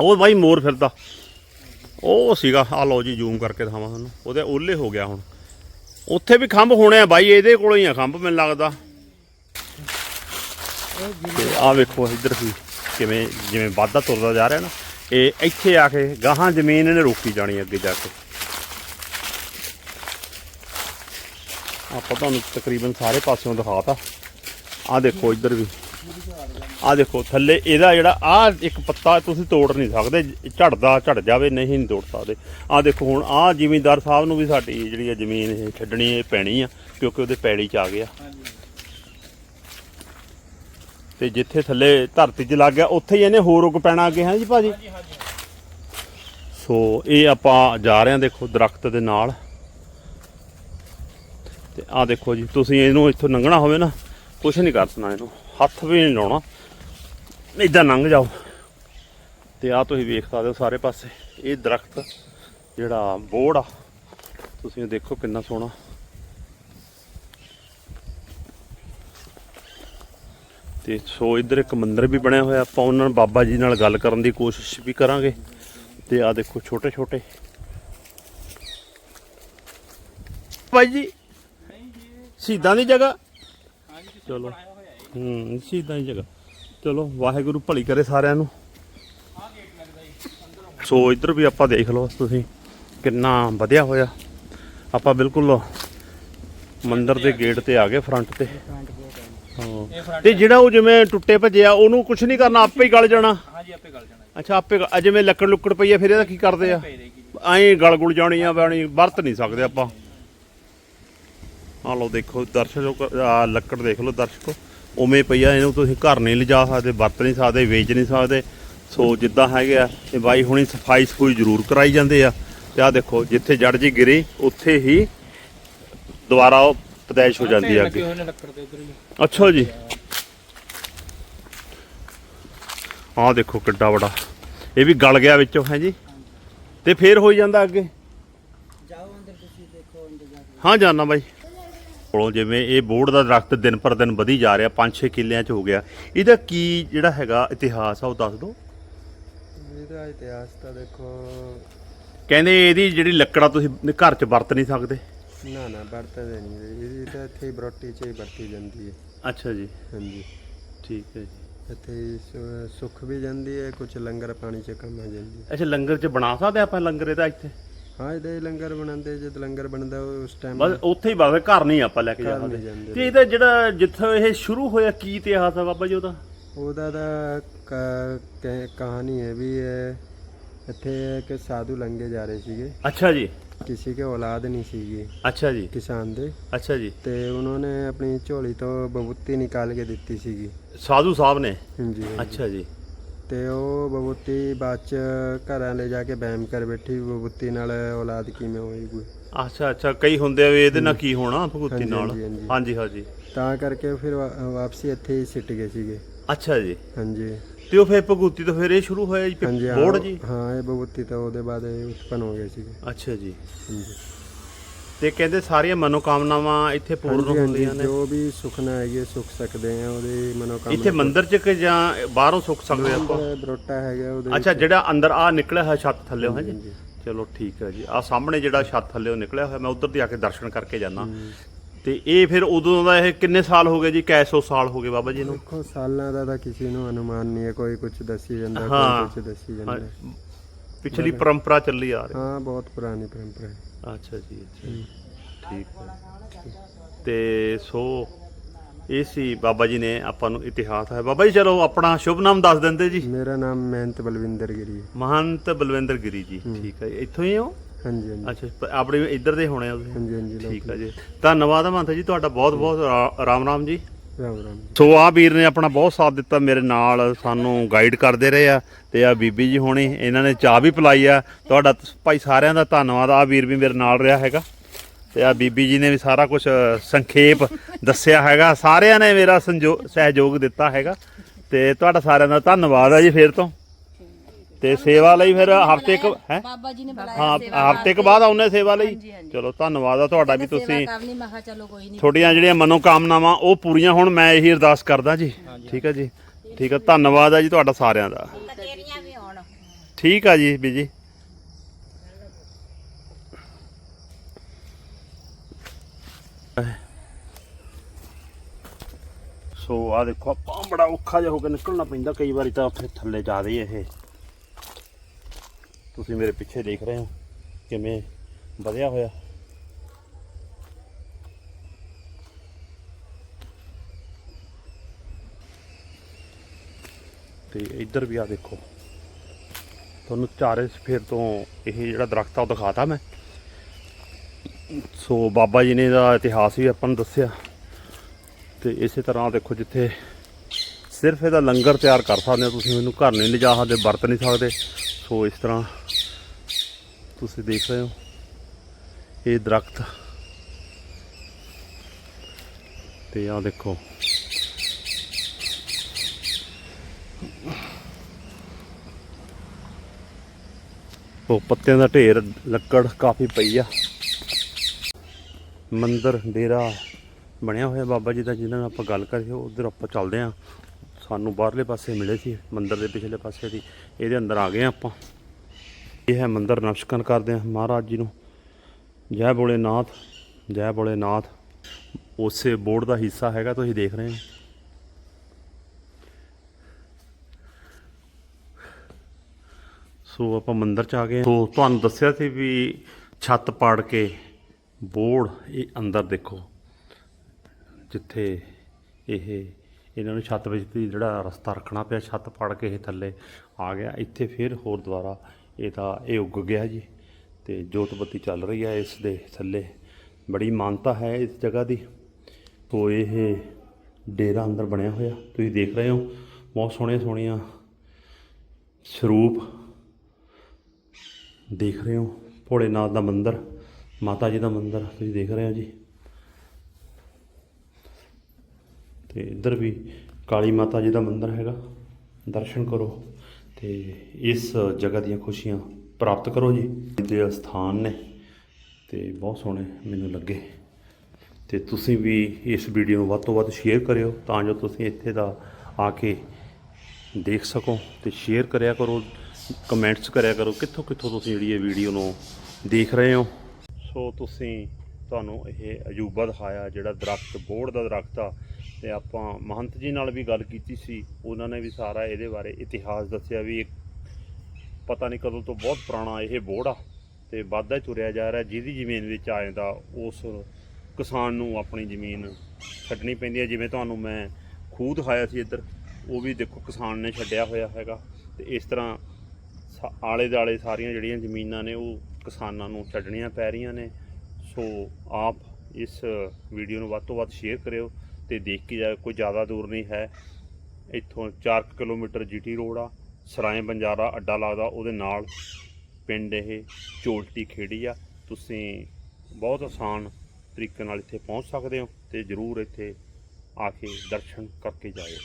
ਉਹ ਬਾਈ ਮੋਰ ਫਿਰਦਾ। ਉਹ ਸੀਗਾ ਆ ਲਓ ਜੀ ਜ਼ੂਮ ਕਰਕੇ ਦਿਖਾਵਾਂ ਤੁਹਾਨੂੰ। ਉਹਦੇ ਓਲੇ ਹੋ ਗਿਆ ਹੁਣ। ਉੱਥੇ ਵੀ ਖੰਭ ਹੋਣੇ ਆ ਬਾਈ, ਇਹਦੇ ਕੋਲੋਂ ਹੀ ਆ ਖੰਭ ਮੈਨੂੰ ਲੱਗਦਾ। ਤੇ ਆ ਵੇਖੋ ਇੱਧਰ ਵੀ ਕਿਵੇਂ, ਜਿਵੇਂ ਵਾਧਾ ਤੁਰਦਾ ਜਾ ਰਿਹਾ ਨਾ। ਇਹ ਇੱਥੇ ਆ ਕੇ ਗਾਹਾਂ ਜ਼ਮੀਨ ਇਹਨੇ ਰੋਕੀ ਜਾਣੀ ਅੱਗੇ ਜਾ ਕੇ। ਆਪਾਂ ਤੁਹਾਨੂੰ ਤਕਰੀਬਨ ਸਾਰੇ ਪਾਸਿਓਂ ਦਿਖਾਤਾ। ਆ ਦੇਖੋ ਇੱਧਰ ਵੀ। ਆ ਦੇਖੋ ਥੱਲੇ ਇਹਦਾ ਜਿਹੜਾ ਆ ਇੱਕ ਪੱਤਾ ਤੁਸੀਂ ਤੋੜ ਨਹੀਂ ਸਕਦੇ। ਝੜਦਾ ਝੜ ਜਾਵੇ ਨਹੀਂ ਨਹੀਂ ਤੋੜ ਸਕਦੇ। ਆ ਦੇਖੋ ਹੁਣ ਆ ਜ਼ਿਮੀਂਦਾਰ ਸਾਹਿਬ ਨੂੰ ਵੀ ਸਾਡੀ ਜਿਹੜੀ ਆ ਜ਼ਮੀਨ ਇਹ ਛੱਡਣੀ ਇਹ ਪੈਣੀ ਆ ਕਿਉਂਕਿ ਉਹਦੇ ਪੈੜੀ ਚ ਆ ਗਿਆ। ਤੇ ਜਿੱਥੇ ਥੱਲੇ ਧਰਤੀ 'ਚ ਲੱਗ ਗਿਆ ਉੱਥੇ ਹੀ ਇਹਨੇ ਹੋਰ ਰੁਕ ਪੈਣਾ ਅੱਗੇ ਹੈ ਜੀ ਭਾਜੀ? ਸੋ ਇਹ ਆਪਾਂ ਜਾ ਰਹੇ ਹਾਂ ਦੇਖੋ ਦਰਖਤ ਦੇ ਨਾਲ। ਤੇ ਆ ਦੇਖੋ ਜੀ ਤੁਸੀਂ ਇਹਨੂੰ ਇੱਥੋਂ ਲੰਘਣਾ ਹੋਵੇ ਨਾ। ਕੁਛ ਨਹੀਂ ਕਰਨਾ ਇਹਨੂੰ। ਹੱਥ ਵੀ ਨਹੀਂ ਲਾਉਣਾ। ਇਦਾਂ ਲੰਘ ਜਾਓ। ਤੇ ਆ ਤੁਸੀਂ ਵੇਖ ਸਕਦੇ ਹੋ ਸਾਰੇ ਪਾਸੇ। ਇਹ ਦਰਖਤ, ਜਿਹੜਾ ਬੋੜ ਆ, ਤੁਸੀਂ ਦੇਖੋ ਕਿੰਨਾ ਸੋਹਣਾ। ਤੇ ਸੋ ਇੱਧਰ ਇੱਕ ਮੰਦਿਰ ਵੀ ਬਣਿਆ ਹੋਇਆ। ਆਪਾਂ ਉਹਨਾਂ ਨਾਲ ਬਾਬਾ ਜੀ ਨਾਲ ਗੱਲ ਕਰਨ ਦੀ ਕੋਸ਼ਿਸ਼ ਵੀ ਕਰਾਂਗੇ। ਤੇ ਆ ਦੇਖੋ ਛੋਟੇ ਛੋਟੇ ਭਾਈ ਜੀ, ਸ਼ਹੀਦਾਂ ਦੀ ਜਗ੍ਹਾ। ਚਲੋ। ਹੂੰ ਸ਼ਹੀਦਾਂ ਦੀ ਜਗ੍ਹਾ। ਚਲੋ ਵਾਹਿਗੁਰੂ ਭਲੀ ਕਰੇ ਸਾਰਿਆਂ ਨੂੰ। ਸੋ ਇੱਧਰ ਵੀ ਆਪਾਂ ਦੇਖ ਲਓ ਤੁਸੀਂ ਕਿੰਨਾ ਵਧਿਆ ਹੋਇਆ। ਆਪਾਂ ਬਿਲਕੁਲ ਮੰਦਿਰ ਦੇ ਗੇਟ ਤੇ ਆ ਗਏ ਫਰੰਟ ਤੇ। ਹਾਂ। ਤੇ ਜਿਹੜਾ ਉਹ ਜਿਵੇਂ ਟੁੱਟੇ ਭੱਜਿਆ ਉਹਨੂੰ ਕੁਝ ਨਹੀਂ ਕਰਨਾ ਆਪੇ ਹੀ ਗਲ ਜਾਣਾ। ਹਾਂਜੀ ਆਪੇ ਗੱਲ ਜਾਣਾ। ਅੱਛਾ ਆਪੇ ਜਿਵੇਂ ਲੱਕੜ ਲੁੱਕੜ ਪਈ ਆ ਫਿਰ ਇਹਦਾ ਕੀ ਕਰਦੇ ਆ? ਐਂ ਗਲ ਗੁਲ ਜਾਣੀ ਆ ਬਾਣੀ ਵਰਤ ਨਹੀਂ ਸਕਦੇ ਆਪਾਂ। ਆ ਲਓ ਦੇਖੋ ਦਰਸ਼ਕੋ ਲੱਕੜ ਦੇਖ ਲਓ ਦਰਸ਼ਕੋ। ਉਵੇਂ ਪਈ ਆ ਇਹਨੂੰ ਤੁਸੀਂ ਘਰ ਨਹੀਂ ਲਿਜਾ ਸਕਦੇ ਵਰਤ ਨਹੀਂ ਸਕਦੇ ਵੇਚ ਨਹੀਂ ਸਕਦੇ। ਸੋ ਜਿੱਦਾਂ ਹੈਗੇ ਆ ਇਹ ਬਾਈ ਹੁਣੀ ਸਫ਼ਾਈ ਸਫੂਈ ਜ਼ਰੂਰ ਕਰਾਈ ਜਾਂਦੇ ਆ। ਤੇ ਆ ਦੇਖੋ ਜਿੱਥੇ ਜੜ ਜੀ ਗਿਰੀ ਉੱਥੇ ਹੀ ਦੁਬਾਰਾ ਉਹ ਪਤੈਸ਼ ਹੋ ਜਾਂਦੀ ਆ ਅੱਗੇ। ਹੀ ਅੱਛਾ ਜੀ। ਆਹ ਦੇਖੋ ਕਿੱਡਾ ਬੜਾ ਇਹ ਵੀ ਗਲ ਗਿਆ ਵਿੱਚੋਂ ਹੈ ਜੀ? ਤੇ ਫੇਰ ਹੋਈ ਜਾਂਦਾ ਅੱਗੇ? ਹਾਂ ਜਾਨਾ ਬਾਈ। ਕੋਲੋਂ ਜਿਵੇਂ ਇਹ ਬੋਰਡ ਦਾ ਦਰਖਤ ਦਿਨ ਪਰ ਦਿਨ ਵਧੀ ਜਾ ਰਿਹਾ 5-6 ਕਿੱਲਿਆਂ ਚ ਹੋ ਗਿਆ। ਇਹਦਾ ਕੀ ਜਿਹੜਾ ਹੈਗਾ ਇਤਿਹਾਸ ਆ ਉਹ ਦੱਸ ਦਿਓ। ਇਹਦਾ ਇਤਿਹਾਸ ਤਾਂ ਦੇਖੋ। ਕਹਿੰਦੇ ਇਹਦੀ ਜਿਹੜੀ ਲੱਕੜਾ ਤੁਸੀਂ ਘਰ ਚ ਵਰਤ ਨਹੀਂ ਸਕਦੇ? ਨਾ ਨਾ ਵਰਤਦੇ ਨਹੀਂ ਇਹਦੀ ਤਾਂ ਇੱਥੇ ਹੀ ਬਰੋਟੀ 'ਚ ਹੀ ਵਰਤੀ ਜਾਂਦੀ ਹੈ। ਅੱਛਾ ਜੀ। ਹਾਂਜੀ। ਠੀਕ ਹੈ ਜੀ। ਇੱਥੇ ਸੁੱਖ ਵੀ ਜਾਂਦੀ ਹੈ ਕੁਝ ਲੰਗਰ ਪਾਣੀ 'ਚ ਕੰਮ ਆ ਜਾਂਦੀ ਹੈ। ਅੱਛਾ ਲੰਗਰ ਚ ਬਣਾ ਸਕਦੇ ਆਪਾਂ? ਲੰਗਰ ਇਹਦਾ ਇੱਥੇ? ਹਾਂ ਇਹਦੇ ਲੰਗਰ ਬਣਾਉਂਦੇ ਜਦ ਲੰਗਰ ਬਣਦਾ ਉਸ ਟਾਈਮ ਬਸ ਉੱਥੇ ਹੀ ਬਸ ਘਰ ਨਹੀਂ ਆਪਾਂ ਲੈ ਕੇ ਘਰ ਜਾਂਦੇ। ਨਹੀਂ ਜਾਂਦੇ। ਤੇ ਇਹਦਾ ਜਿਹੜਾ ਜਿੱਥੇ ਇਹ ਸ਼ੁਰੂ ਹੋਇਆ ਕੀ ਇਤਿਹਾਸ ਆ ਬਾਬਾ ਜੀ ਉਹਦਾ? ਉਹਦਾ ਕ- ਕ- ਕਹਾਣੀ ਹੈ ਵੀ ਇਹ ਇੱਥੇ ਇੱਕ ਸਾਧੂ ਲੰਗੇ ਜਾ ਰਹੇ ਸੀਗੇ। ਅੱਛਾ ਜੀ। ਕਿਸੇ ਕੇ ਔਲਾਦ ਨਹੀਂ ਸੀਗੀ। ਅੱਛਾ ਜੀ। ਕਿਸਾਨ ਦੇ। ਅੱਛਾ ਜੀ। ਤੇ ਉਹਨਾਂ ਨੇ ਆਪਣੀ ਝੋਲੀ ਤੋਂ ਬਬੂਤੀ ਨਿਕਾਲ ਕੇ ਦਿੱਤੀ ਸੀਗੀ। ਸਾਧੂ ਸਾਹਿਬ ਨੇ? ਹਾਂਜੀ। ਅੱਛਾ ਜੀ। ਤੇ ਉਹ ਬਬੂਤੀ ਬਾਅਦ ਚ ਘਰਾਂ ਲੈ ਜਾ ਕੇ ਬੈਮ ਕਰ ਬੈਠੀ ਬਬੂਤੀ ਨਾਲ ਔਲਾਦ ਕਿਵੇਂ ਹੋਏਗੀ ਅੱਛਾ ਅੱਛਾ ਕਈ ਹੁੰਦੇ ਆ ਵੀ ਇਹਦੇ ਨਾਲ ਕੀ ਹੋਣਾ ਭਗੂਤੀ ਹਾਂਜੀ, ਨਾਲ? ਹਾਂਜੀ, ਹਾਂਜੀ। ਹਾਂਜੀ ਹਾਂਜੀ। ਤਾਂ ਕਰਕੇ ਫਿਰ ਵਾ- ਵਾਪਸੀ ਇੱਥੇ ਹੀ ਸਿੱਟ ਗਏ ਸੀਗੇ। ਅੱਛਾ ਜੀ। ਹਾਂਜੀ। ਤੇ ਉਹ ਫਿਰ ਭਗੂਤੀ ਤੋਂ ਫਿਰ ਇਹ ਸ਼ੁਰੂ ਹੋਇਆ ਜੀ ਹਾਂਜੀ ਹਾਂ, ਬੋੜ ਜੀ? ਹਾਂ ਇਹ ਬਬੂਤੀ ਤਾਂ ਉਹਦੇ ਬਾਅਦ ਇਹ ਉਤਪਨ ਹੋ ਗਏ ਸੀਗੇ। ਅੱਛਾ ਜੀ। ਹਾਂਜੀ। ਤੇ ਕਹਿੰਦੇ ਸਾਰੀਆਂ ਮਨੋਕਾਮਨਾਵਾਂ ਇੱਥੇ ਪੂਰਨ ਹਾਂਜੀ ਹਾਂਜੀ ਹੁੰਦੀਆਂ ਨੇ। ਜੋ ਵੀ ਸੁਖਨਾ ਹੈਗੀ ਸੁਖ ਸਕਦੇ ਆ ਉਹਦੀ ਮਨੋਕਾਮਨਾ ਇੱਥੇ ਮੰਦਿਰ ਚ ਕਿ ਜਾਂ ਬਾਹਰੋਂ ਸੁੱਖ ਸਕਦੇ ਆਪਾਂ? ਬਰੋਟਾ ਹੈਗਾ ਉਹਦੇ ਅੱਛਾ ਜਿਹੜਾ ਅੰਦਰ ਆ ਨਿਕਲਿਆ ਹੋਇਆ ਛੱਤ ਥੱਲੇ ਹੈ ਜੀ? ਹਾਂਜੀ। ਚਲੋ ਠੀਕ ਹੈ ਜੀ। ਆ ਸਾਹਮਣੇ ਜਿਹੜਾ ਛੱਤ ਥੱਲੇ ਨਿਕਲਿਆ ਹੋਇਆ ਮੈਂ ਉਧਰ ਦੀ ਆ ਕੇ ਦਰਸ਼ਨ ਕਰਕੇ ਜਾਣਾ ਤੇ ਇਹ ਫਿਰ ਉਦੋਂ ਦਾ ਇਹ ਕਿੰਨੇ ਸਾਲ ਹੋ ਗਏ ਜੀ? ਕੈਸੋ ਸਾਲ ਹੋ ਗਏ ਬਾਬਾ ਜੀ ਨੂੰ? ਦੇਖੋ ਸਾਲਾਂ ਦਾ ਤਾਂ ਕਿਸੇ ਨੂੰ ਅਨੁਮਾਨ ਨਹੀਂ ਹੈ ਕੋਈ ਕੁਝ ਦੱਸੀ ਜਾਂਦਾ ਹਾਂ। ਕੋਈ ਕੁਝ ਦੱਸੀ ਜਾਂਦਾ। ਪਿਛਲੀ ਪਰੰਪਰਾ ਚੱਲੀ ਆ ਰਹੀ। ਹਾਂ ਬਹੁਤ ਪੁਰਾਣੀ ਪਰੰਪਰਾ ਹੈ। ਅੱਛਾ ਜੀ ਅੱਛਾ। ਠੀਕ ਹੈ। ਤੇ ਸੋ ਇਹ ਸੀ ਬਾਬਾ ਜੀ ਨੇ ਆਪਾਂ ਨੂੰ ਇਤਿਹਾਸ ਹੈ। ਬਾਬਾ ਜੀ ਚਲੋ ਆਪਣਾ ਸ਼ੁਭ ਨਾਮ ਦੱਸ ਦਿੰਦੇ ਜੀ। ਮੇਰਾ ਨਾਮ ਮਹਿੰਤ ਬਲਵਿੰਦਰ ਗਿਰੀ ਹੈ। ਮਹੰਤ ਬਲਵਿੰਦਰ ਗਿਰੀ ਜੀ। ਠੀਕ ਹੈ। ਇੱਥੋਂ ਹੀ ਹੋ? ਹਾਂਜੀ ਹਾਂਜੀ। ਅੱਛਾ ਆਪਣੇ ਇੱਧਰ ਦੇ ਹੋਣੇ ਆ ਤੁਸੀਂ? ਹਾਂਜੀ ਹਾਂਜੀ ਠੀਕ ਹੈ ਜੀ। ਧੰਨਵਾਦ ਮਹੰਤ ਜੀ ਤੁਹਾਡਾ ਬਹੁਤ ਬਹੁਤ ਰਾਮ ਰਾਮ ਜੀ। ਰਾਮ ਰਾਮ ਸੋ ਆ ਵੀਰ ਨੇ ਆਪਣਾ ਬਹੁਤ ਸਾਥ ਦਿੱਤਾ ਮੇਰੇ ਨਾਲ, ਸਾਨੂੰ ਗਾਈਡ ਕਰਦੇ ਰਹੇ ਆ ਤੇ ਆ ਬੀਬੀ ਜੀ ਹੋਣੀ, ਇਹਨਾਂ ਨੇ ਚਾਹ ਵੀ ਪਿਲਾਈ ਆ। ਤੁਹਾਡਾ ਭਾਈ ਸਾਰਿਆਂ ਦਾ ਧੰਨਵਾਦ ਆ ਵੀਰ ਵੀ ਮੇਰੇ ਨਾਲ ਰਿਹਾ ਹੈਗਾ। ਤੇ ਆ ਬੀਬੀ ਜੀ ਨੇ ਵੀ ਸਾਰਾ ਕੁਝ ਸੰਖੇਪ ਦੱਸਿਆ ਹੈਗਾ। ਸਾਰਿਆਂ ਨੇ ਮੇਰਾ ਸੰਜੋ- ਸਹਿਯੋਗ ਦਿੱਤਾ ਹੈਗਾ। ਤੇ ਤੁਹਾਡਾ ਸਾਰਿਆਂ ਦਾ ਧੰਨਵਾਦ ਆ ਜੀ ਫੇਰ ਤੋਂ। ਤੇ ਸੇਵਾ ਲਈ ਫਿਰ ਹਫ਼ਤੇ ਕ ਹੈ? ਬਾਬਾ ਜੀ ਨੇ ਬੁਲਾਇਆ ਹਾਂ ਹਫ਼ਤੇ ਕ ਬਾਅਦ ਆਉਨੇ ਸੇਵਾ ਲਈ। ਚਲੋ ਧੰਨਵਾਦ ਆ ਤੁਹਾਡਾ ਵੀ ਤੁਸੀਂ ਕਰਨੀ ਮੈਂ ਕਿਹਾ ਚਲੋ ਕੋਈ ਨਹੀਂ। ਤੁਹਾਡੀਆਂ ਜਿਹੜੀਆਂ ਮਨੋਕਾਮਨਾਵਾਂ ਉਹ ਪੂਰੀਆਂ ਹੋਣ ਮੈਂ ਇਹੀ ਅਰਦਾਸ ਕਰਦਾ ਜੀ। ਠੀਕ ਹੈ ਜੀ? ਠੀਕ ਹੈ ਧੰਨਵਾਦ ਹੈ ਜੀ ਤੁਹਾਡਾ ਸਾਰਿਆਂ ਦਾ। ਤੇਰੀਆਂ ਵੀ ਹੋਣ ਠੀਕ ਆ ਜੀ ਬੀਜੀ। ਸੋ ਆ ਦੇਖੋ ਆਪਾਂ ਬੜਾ ਔਖਾ ਜਿਹਾ ਹੋ ਕੇ ਨਿਕਲਣਾ ਪੈਂਦਾ ਕਈ ਵਾਰੀ ਤਾਂ ਫਿਰ ਥੱਲੇ ਜਾਦੇ ਇਹ। ਤੁਸੀਂ ਮੇਰੇ ਪਿੱਛੇ ਦੇਖ ਰਹੇ ਹੋ ਕਿਵੇਂ ਵਧਿਆ ਹੋਇਆ। ਤੇ ਇੱਧਰ ਵੀ ਆ ਦੇਖੋ। ਤੁਹਾਨੂੰ ਚਾਰੇ ਸਫੇਰ ਤੋਂ ਇਹ ਜਿਹੜਾ ਦਰਖਤ ਆ ਉਹ ਦਿਖਾਤਾ ਮੈਂ। ਸੋ ਬਾਬਾ ਜੀ ਨੇ ਦਾ ਇਤਿਹਾਸ ਵੀ ਆਪਾਂ ਨੂੰ ਦੱਸਿਆ। ਤੇ ਇਸੇ ਤਰ੍ਹਾਂ ਦੇਖੋ ਜਿੱਥੇ ਸਿਰਫ ਇਹਦਾ ਲੰਗਰ ਤਿਆਰ ਕਰ ਸਕਦੇ ਹੋ ਤੁਸੀਂ ਇਹਨੂੰ ਘਰ ਨਹੀਂ ਲਿਜਾ ਸਕਦੇ, ਵਰਤ ਨਹੀਂ ਸਕਦੇ। ਸੋ ਇਸ ਤਰ੍ਹਾਂ ਤੁਸੀਂ ਦੇਖ ਰਹੇ ਹੋ, ਇਹ ਦਰਖਤ। ਤੇ ਆ ਦੇਖੋ। ਉਹ ਪੱਤਿਆਂ ਦਾ ਢੇਰ, ਲੱਕੜ ਕਾਫੀ ਪਈ ਆ। ਮੰਦਰ, ਡੇਰਾ ਬਣਿਆ ਹੋਇਆ ਬਾਬਾ ਜੀ ਦਾ ਜਿਹਨਾਂ ਨਾਲ ਆਪਾਂ ਗੱਲ ਕਰੀ, ਉਧਰ ਆਪਾਂ ਚੱਲਦੇ ਆ ਸਾਨੂੰ ਬਾਹਰਲੇ ਪਾਸੇ ਮਿਲੇ ਸੀ, ਮੰਦਰ ਦੇ ਪਿਛਲੇ ਪਾਸੇ ਦੀ। ਇਹਦੇ ਅੰਦਰ ਆ ਗਏ ਆ ਆਪਾਂ। ਇਹ ਹੈ ਮੰਦਰ, ਨਮਸਕਾਰ ਕਰਦੇ ਹਾਂ ਮਹਾਰਾਜ ਜੀ ਨੂੰ। ਜੈ ਭੋਲੇਨਾਥ ਜੈ ਭੋਲੇਨਾਥ। ਉਸੇ ਬੋਰਡ ਦਾ ਹਿੱਸਾ ਹੈਗਾ, ਤੁਸੀਂ ਦੇਖ ਰਹੇ ਹੋ। ਸੋ ਆਪਾਂ ਮੰਦਰ ਚ ਆ ਗਏ ਸੋ ਤੁਹਾਨੂੰ ਦੱਸਿਆ ਸੀ ਵੀ ਛੱਤ ਪਾੜ ਕੇ ਬੋਰਡ ਇਹ ਅੰਦਰ ਦੇਖੋ, ਜਿੱਥੇ ਇਹ ਇਹਨਾਂ ਨੂੰ ਛੱਤ ਵਿੱਚ ਦੀ ਜਿਹੜਾ ਰਸਤਾ ਰੱਖਣਾ ਪਿਆ, ਛੱਤ ਪਾੜ ਕੇ ਇਹ ਥੱਲੇ ਆ ਗਿਆ। ਇੱਥੇ ਫਿਰ ਹੋਰ ਦੁਬਾਰਾ ਇਹ ਤਾਂ ਇਹ ਉੱਗ ਗਿਆ ਜੀ ਤੇ ਜੋਤ ਬੱਤੀ ਚੱਲ ਰਹੀ ਹੈ ਇਸ ਦੇ ਥੱਲੇ। ਬੜੀ ਮਾਨਤਾ ਹੈ ਇਸ ਜਗ੍ਹਾ ਦੀ। ਸੋ ਇਹ ਡੇਰਾ ਅੰਦਰ ਬਣਿਆ ਹੋਇਆ। ਤੁਸੀਂ ਦੇਖ ਰਹੇ ਹੋ, ਬਹੁਤ ਸੋਹਣੇ ਸੋਹਣੀਆਂ ਸਰੂਪ ਦੇਖ ਰਹੇ ਹੋ। ਭੋਲੇਨਾਥ ਦਾ ਮੰਦਿਰ, ਮਾਤਾ ਜੀ ਦਾ ਮੰਦਿਰ ਤੁਸੀਂ ਦੇਖ ਰਹੇ ਹੋ ਜੀ। ਤੇ ਇੱਧਰ ਵੀ ਕਾਲੀ ਮਾਤਾ ਜੀ ਦਾ ਮੰਦਿਰ ਹੈਗਾ। ਦਰਸ਼ਨ ਕਰੋ ਤੇ ਇਸ ਜਗ੍ਹਾ ਦੀਆਂ ਖੁਸ਼ੀਆਂ ਪ੍ਰਾਪਤ ਕਰੋ ਜੀ। ਦੇ ਸਥਾਨ ਨੇ ਤੇ ਬਹੁਤ ਸੋਹਣੇ ਮੈਨੂੰ ਲੱਗੇ। ਤੇ ਤੁਸੀਂ ਵੀ ਇਸ ਵੀਡੀਓ ਨੂੰ ਵੱਧ ਤੋਂ ਵੱਧ ਸ਼ੇਅਰ ਕਰਿਓ ਤਾਂ ਜੋ ਤੁਸੀਂ ਇੱਥੇ ਦਾ ਆ ਕੇ ਦੇਖ ਸਕੋ ਤੇ ਸ਼ੇਅਰ ਕਰਿਆ ਕਰੋ ਕਮੈਂਟਸ ਕਰਿਆ ਕਰੋ ਕਿੱਥੋਂ ਕਿੱਥੋਂ ਤੁਸੀਂ ਜਿਹੜੀ ਇਹ ਵੀਡੀਓ ਨੂੰ ਦੇਖ ਰਹੇ ਹੋ। ਸੋ ਤੁਸੀਂ ਤੁਹਾਨੂੰ ਇਹ ਅਜੂਬਾ ਦਿਖਾਇਆ ਜਿਹੜਾ ਦਰਖਤ ਬੋੜ ਦਾ ਦਰਖਤ ਆ। ਤੇ ਆਪਾਂ ਮਹੰਤ ਜੀ ਨਾਲ ਵੀ ਗੱਲ ਕੀਤੀ ਸੀ, ਉਹਨਾਂ ਨੇ ਵੀ ਸਾਰਾ ਇਹਦੇ ਬਾਰੇ ਇਤਿਹਾਸ ਦੱਸਿਆ ਵੀ ਪਤਾ ਨਹੀਂ ਕਦੋਂ ਤੋਂ ਬਹੁਤ ਪੁਰਾਣਾ ਇਹ ਬੋੜ ਆ ਤੇ ਵਾਧਾ ਚੁਰਿਆ ਜਾ ਰਿਹਾ, ਜਿਹਦੀ ਜ਼ਮੀਨ ਵਿੱਚ ਆ ਜਾਂਦਾ, ਉਸ ਕਿਸਾਨ ਨੂੰ ਆਪਣੀ ਜ਼ਮੀਨ ਛੱਡਣੀ ਪੈਂਦੀ ਹੈ ਜਿਵੇਂ ਤੁਹਾਨੂੰ ਮੈਂ ਖੂਹ ਦਿਖਾਇਆ ਸੀ ਇੱਧਰ, ਉਹ ਵੀ ਦੇਖੋ ਕਿਸਾਨ ਨੇ ਛੱਡਿਆ ਹੋਇਆ ਹੈਗਾ ਤੇ ਇਸ ਤਰ੍ਹਾਂ ਸਾ- ਆਲੇ ਦੁਆਲੇ ਸਾਰੀਆਂ ਜਿਹੜੀਆਂ ਜ਼ਮੀਨਾਂ ਨੇ, ਉਹ ਕਿਸਾਨਾਂ ਨੂੰ ਛੱਡਣੀਆਂ ਪੈ ਰਹੀਆਂ ਨੇ। ਸੋ ਆਪ ਇਸ ਵੀਡੀਓ ਨੂੰ ਵੱਧ ਤੋਂ ਵੱਧ ਸ਼ੇਅਰ ਕਰਿਓ। ਤੇ ਦੇਖ ਕੇ ਜਾ ਕੋਈ ਜ਼ਿਆਦਾ ਦੂਰ ਨਹੀਂ ਹੈ। ਇੱਥੋਂ 4 ਕਿਲੋਮੀਟਰ ਜੀਟੀ ਰੋਡ ਆ, ਸਰਾਏ ਬੰਜਾਰਾ ਅੱਡਾ ਲੱਗਦਾ, ਉਹਦੇ ਨਾਲ ਪਿੰਡ ਇਹ ਚੋਲਟੀ ਖੇੜੀ ਆ। ਤੁਸੀਂ ਬਹੁਤ ਆਸਾਨ ਤਰੀਕੇ ਨਾਲ ਇੱਥੇ ਪਹੁੰਚ ਸਕਦੇ ਹੋ ਤੇ ਜਰੂਰ ਇੱਥੇ ਆ ਕੇ ਦਰਸ਼ਨ ਕਰਕੇ ਜਾਇਓ।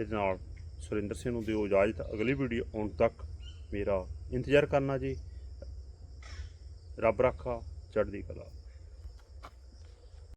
ਇਹਦੇ ਨਾਲ ਸੁਰਿੰਦਰ ਸਿੰਘ ਨੂੰ ਦਿਓ ਇਜਾਜ਼ਤ। ਅਗਲੀ ਵੀਡੀਓ ਆਉਣ ਤੱਕ ਮੇਰਾ ਇੰਤਜ਼ਾਰ ਕਰਨਾ ਜੀ। ਰੱਬ ਰੱਖਾ, ਚੜ੍ਹਦੀ ਕਲਾ।